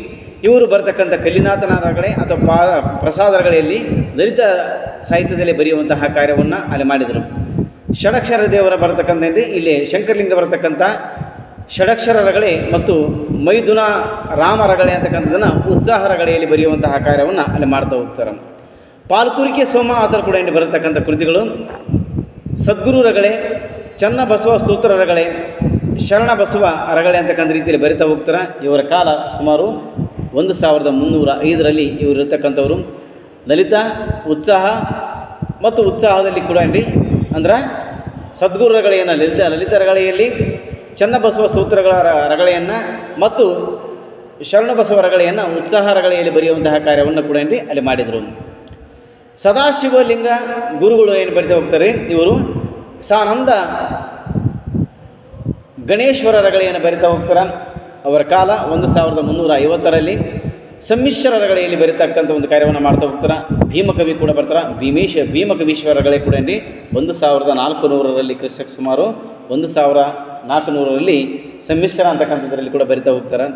ಇವರು ಬರ್ತಕ್ಕಂಥ ಕಲಿನಾಥನರಗಳೇ ಅಥವಾ ಪಾ, ಪ್ರಸಾದರಗಳಲ್ಲಿ ದಲಿತ ಸಾಹಿತ್ಯದಲ್ಲಿ ಬರೆಯುವಂತಹ ಕಾರ್ಯವನ್ನು ಅಲ್ಲಿ ಮಾಡಿದರು. ಷಡಕ್ಷರ ದೇವರ ಬರತಕ್ಕಂಥ ಇಲ್ಲಿ ಶಂಕರಲಿಂಗ ಬರತಕ್ಕಂಥ ಷಡಕ್ಷರ ರಗಳೆ ಮತ್ತು ಮೈದುನ ರಾಮ ರಗಳೆ ಅಂತಕ್ಕಂಥದ್ದನ್ನು ಉತ್ಸಾಹ ರಗಳೆಯಲ್ಲಿ ಬರೆಯುವಂತಹ ಕಾರ್ಯವನ್ನು ಅಲ್ಲಿ ಮಾಡ್ತಾ ಹೋಗ್ತಾರೆ. ಪಾಲ್ಕುರಿಕೆ ಸೋಮ ಆ ಥರ ಕೂಡ ಇಲ್ಲಿ ಬರತಕ್ಕಂಥ ಕೃತಿಗಳು. ಸದ್ಗುರು ರಗಳೆ ಚನ್ನ ಬಸವ ಸ್ತೋತ್ರ ರಗಳೆ ಶರಣ ಬಸವ ರಗಳೆ ಅಂತಕ್ಕಂಥ ರೀತಿಯಲ್ಲಿ ಬರಿತಾ ಹೋಗ್ತಾರೆ. ಇವರ ಕಾಲ ಸುಮಾರು ಒಂದು ಸಾವಿರದ ಮುನ್ನೂರ ಐದರಲ್ಲಿ ಇವರು ಇರತಕ್ಕಂಥವರು. ಲಲಿತ, ಉತ್ಸಾಹ ಮತ್ತು ಉತ್ಸಾಹದಲ್ಲಿ ಕೂಡ ಅಂದ್ರೆ ಸದ್ಗುರು ಲಲಿತ ಲಲಿತ ರಗಳೆಯಲ್ಲಿ ಚನ್ನಬಸವ ಸೂತ್ರಗಳ ರಗಳೆಯನ್ನು ಮತ್ತು ಶರಣಬಸವ ರಗಳೆಯನ್ನು ಉತ್ಸಾಹ ರಗಳೆಯಲ್ಲಿ ಬರೆಯುವಂತಹ ಕಾರ್ಯವನ್ನು ಕೂಡ ಏನ್ರಿ ಅಲ್ಲಿ ಮಾಡಿದರು. ಸದಾಶಿವಲಿಂಗ ಗುರುಗಳು ಏನು ಬರೆದು ಹೋಗ್ತಾರೆ, ಇವರು ಸಾನಂದ ಗಣೇಶ್ವರ ರಗಳೆಯನ್ನು ಬರಿತಾ ಹೋಗ್ತಾರೆ. ಅವರ ಕಾಲ ಒಂದು ಸಾವಿರದ ಮುನ್ನೂರ ಐವತ್ತರಲ್ಲಿ ಸಮ್ಮಿಶ್ರ ರಗಳೆಯಲ್ಲಿ ಬರೀತಕ್ಕಂಥ ಒಂದು ಕಾರ್ಯವನ್ನು ಮಾಡ್ತಾ ಹೋಗ್ತಾರೆ. ಭೀಮಕವಿ ಕೂಡ ಬರ್ತಾರೆ. ಭೀಮೇಶ, ಭೀಮಕವೀಶ್ವರ ರಗಳೆ ಕೂಡ ಏನ್ರಿ ಒಂದು ಸಾವಿರದ ನಾಲ್ಕು ನೂರರಲ್ಲಿ ಕ್ರಿಸ್ತಕ್ಕೆ ಸುಮಾರು ಒಂದು ಸಾವಿರ ನಾಲ್ಕು ನೂರರಲ್ಲಿ ಸಮ್ಮಿಶ್ರ ಅಂತಕ್ಕಂಥದ್ರಲ್ಲಿ ಕೂಡ ಬರಿತಾ ಹೋಗ್ತಾರೆ.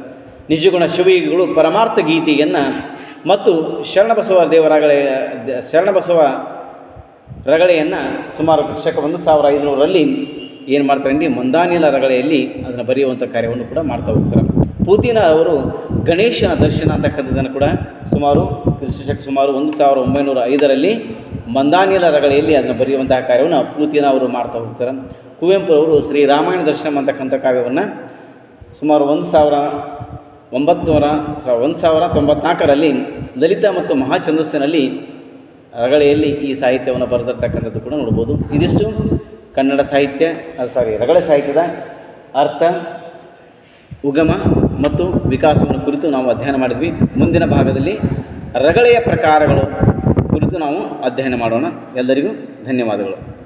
ನಿಜಗುಣ ಶಿವಿಗಳು ಪರಮಾರ್ಥ ಗೀತೆಯನ್ನು ಮತ್ತು ಶರಣಬಸವ ಶರಣ ಶರಣಬಸವ ರಗಳೆಯನ್ನು ಸುಮಾರು ಕೃಷಕ ಒಂದು ಸಾವಿರ ಐದುನೂರಲ್ಲಿ ಏನು ಮಾಡ್ತಾರೆ ಅಂದರೆ ಮಂದಾನಿಲ ರಗಳೆಯಲ್ಲಿ ಅದನ್ನು ಬರೆಯುವಂಥ ಕಾರ್ಯವನ್ನು ಕೂಡ ಮಾಡ್ತಾ ಹೋಗ್ತಾರೆ. ಪೂತಿನ ಅವರು ಗಣೇಶನ ದರ್ಶನ ಅಂತಕ್ಕಂಥದ್ದನ್ನು ಕೂಡ ಸುಮಾರು ಕೃಷಕ ಸುಮಾರು ಒಂದು ಸಾವಿರ ಒಂಬೈನೂರ ಐದರಲ್ಲಿ ಮಂದಾನಿಲ ರಗಳೆಯಲ್ಲಿ ಅದನ್ನು ಬರೆಯುವಂತಹ ಕಾರ್ಯವನ್ನು ಪೂತಿನ ಅವರು ಮಾಡ್ತಾ ಹೋಗ್ತಾರೆ. ಕುವೆಂಪು ಅವರು ಶ್ರೀ ರಾಮಾಯಣ ದರ್ಶನ ಅಂತಕ್ಕಂಥ ಕಾವ್ಯವನ್ನು ಸುಮಾರು ಒಂದು ಸಾವಿರ ಒಂಬತ್ತು ನೂರ ಸ- ಒಂದು ಸಾವಿರ ತೊಂಬತ್ನಾಲ್ಕರಲ್ಲಿ ದಲಿತ ಮತ್ತು ಮಹಾಛಂದಸ್ಸಿನಲ್ಲಿ ರಗಳೆಯಲ್ಲಿ ಈ ಸಾಹಿತ್ಯವನ್ನು ಬರೆದಿರ್ತಕ್ಕಂಥದ್ದು ಕೂಡ ನೋಡ್ಬೋದು. ಇದಿಷ್ಟು ಕನ್ನಡ ಸಾಹಿತ್ಯ ಸಾರಿ ರಗಳೆ ಸಾಹಿತ್ಯದ ಅರ್ಥ, ಉಗಮ ಮತ್ತು ವಿಕಾಸವನ್ನು ಕುರಿತು ನಾವು ಅಧ್ಯಯನ ಮಾಡಿದ್ವಿ. ಮುಂದಿನ ಭಾಗದಲ್ಲಿ ರಗಳೆಯ ಪ್ರಕಾರಗಳು ಕುರಿತು ನಾವು ಅಧ್ಯಯನ ಮಾಡೋಣ. ಎಲ್ಲರಿಗೂ ಧನ್ಯವಾದಗಳು.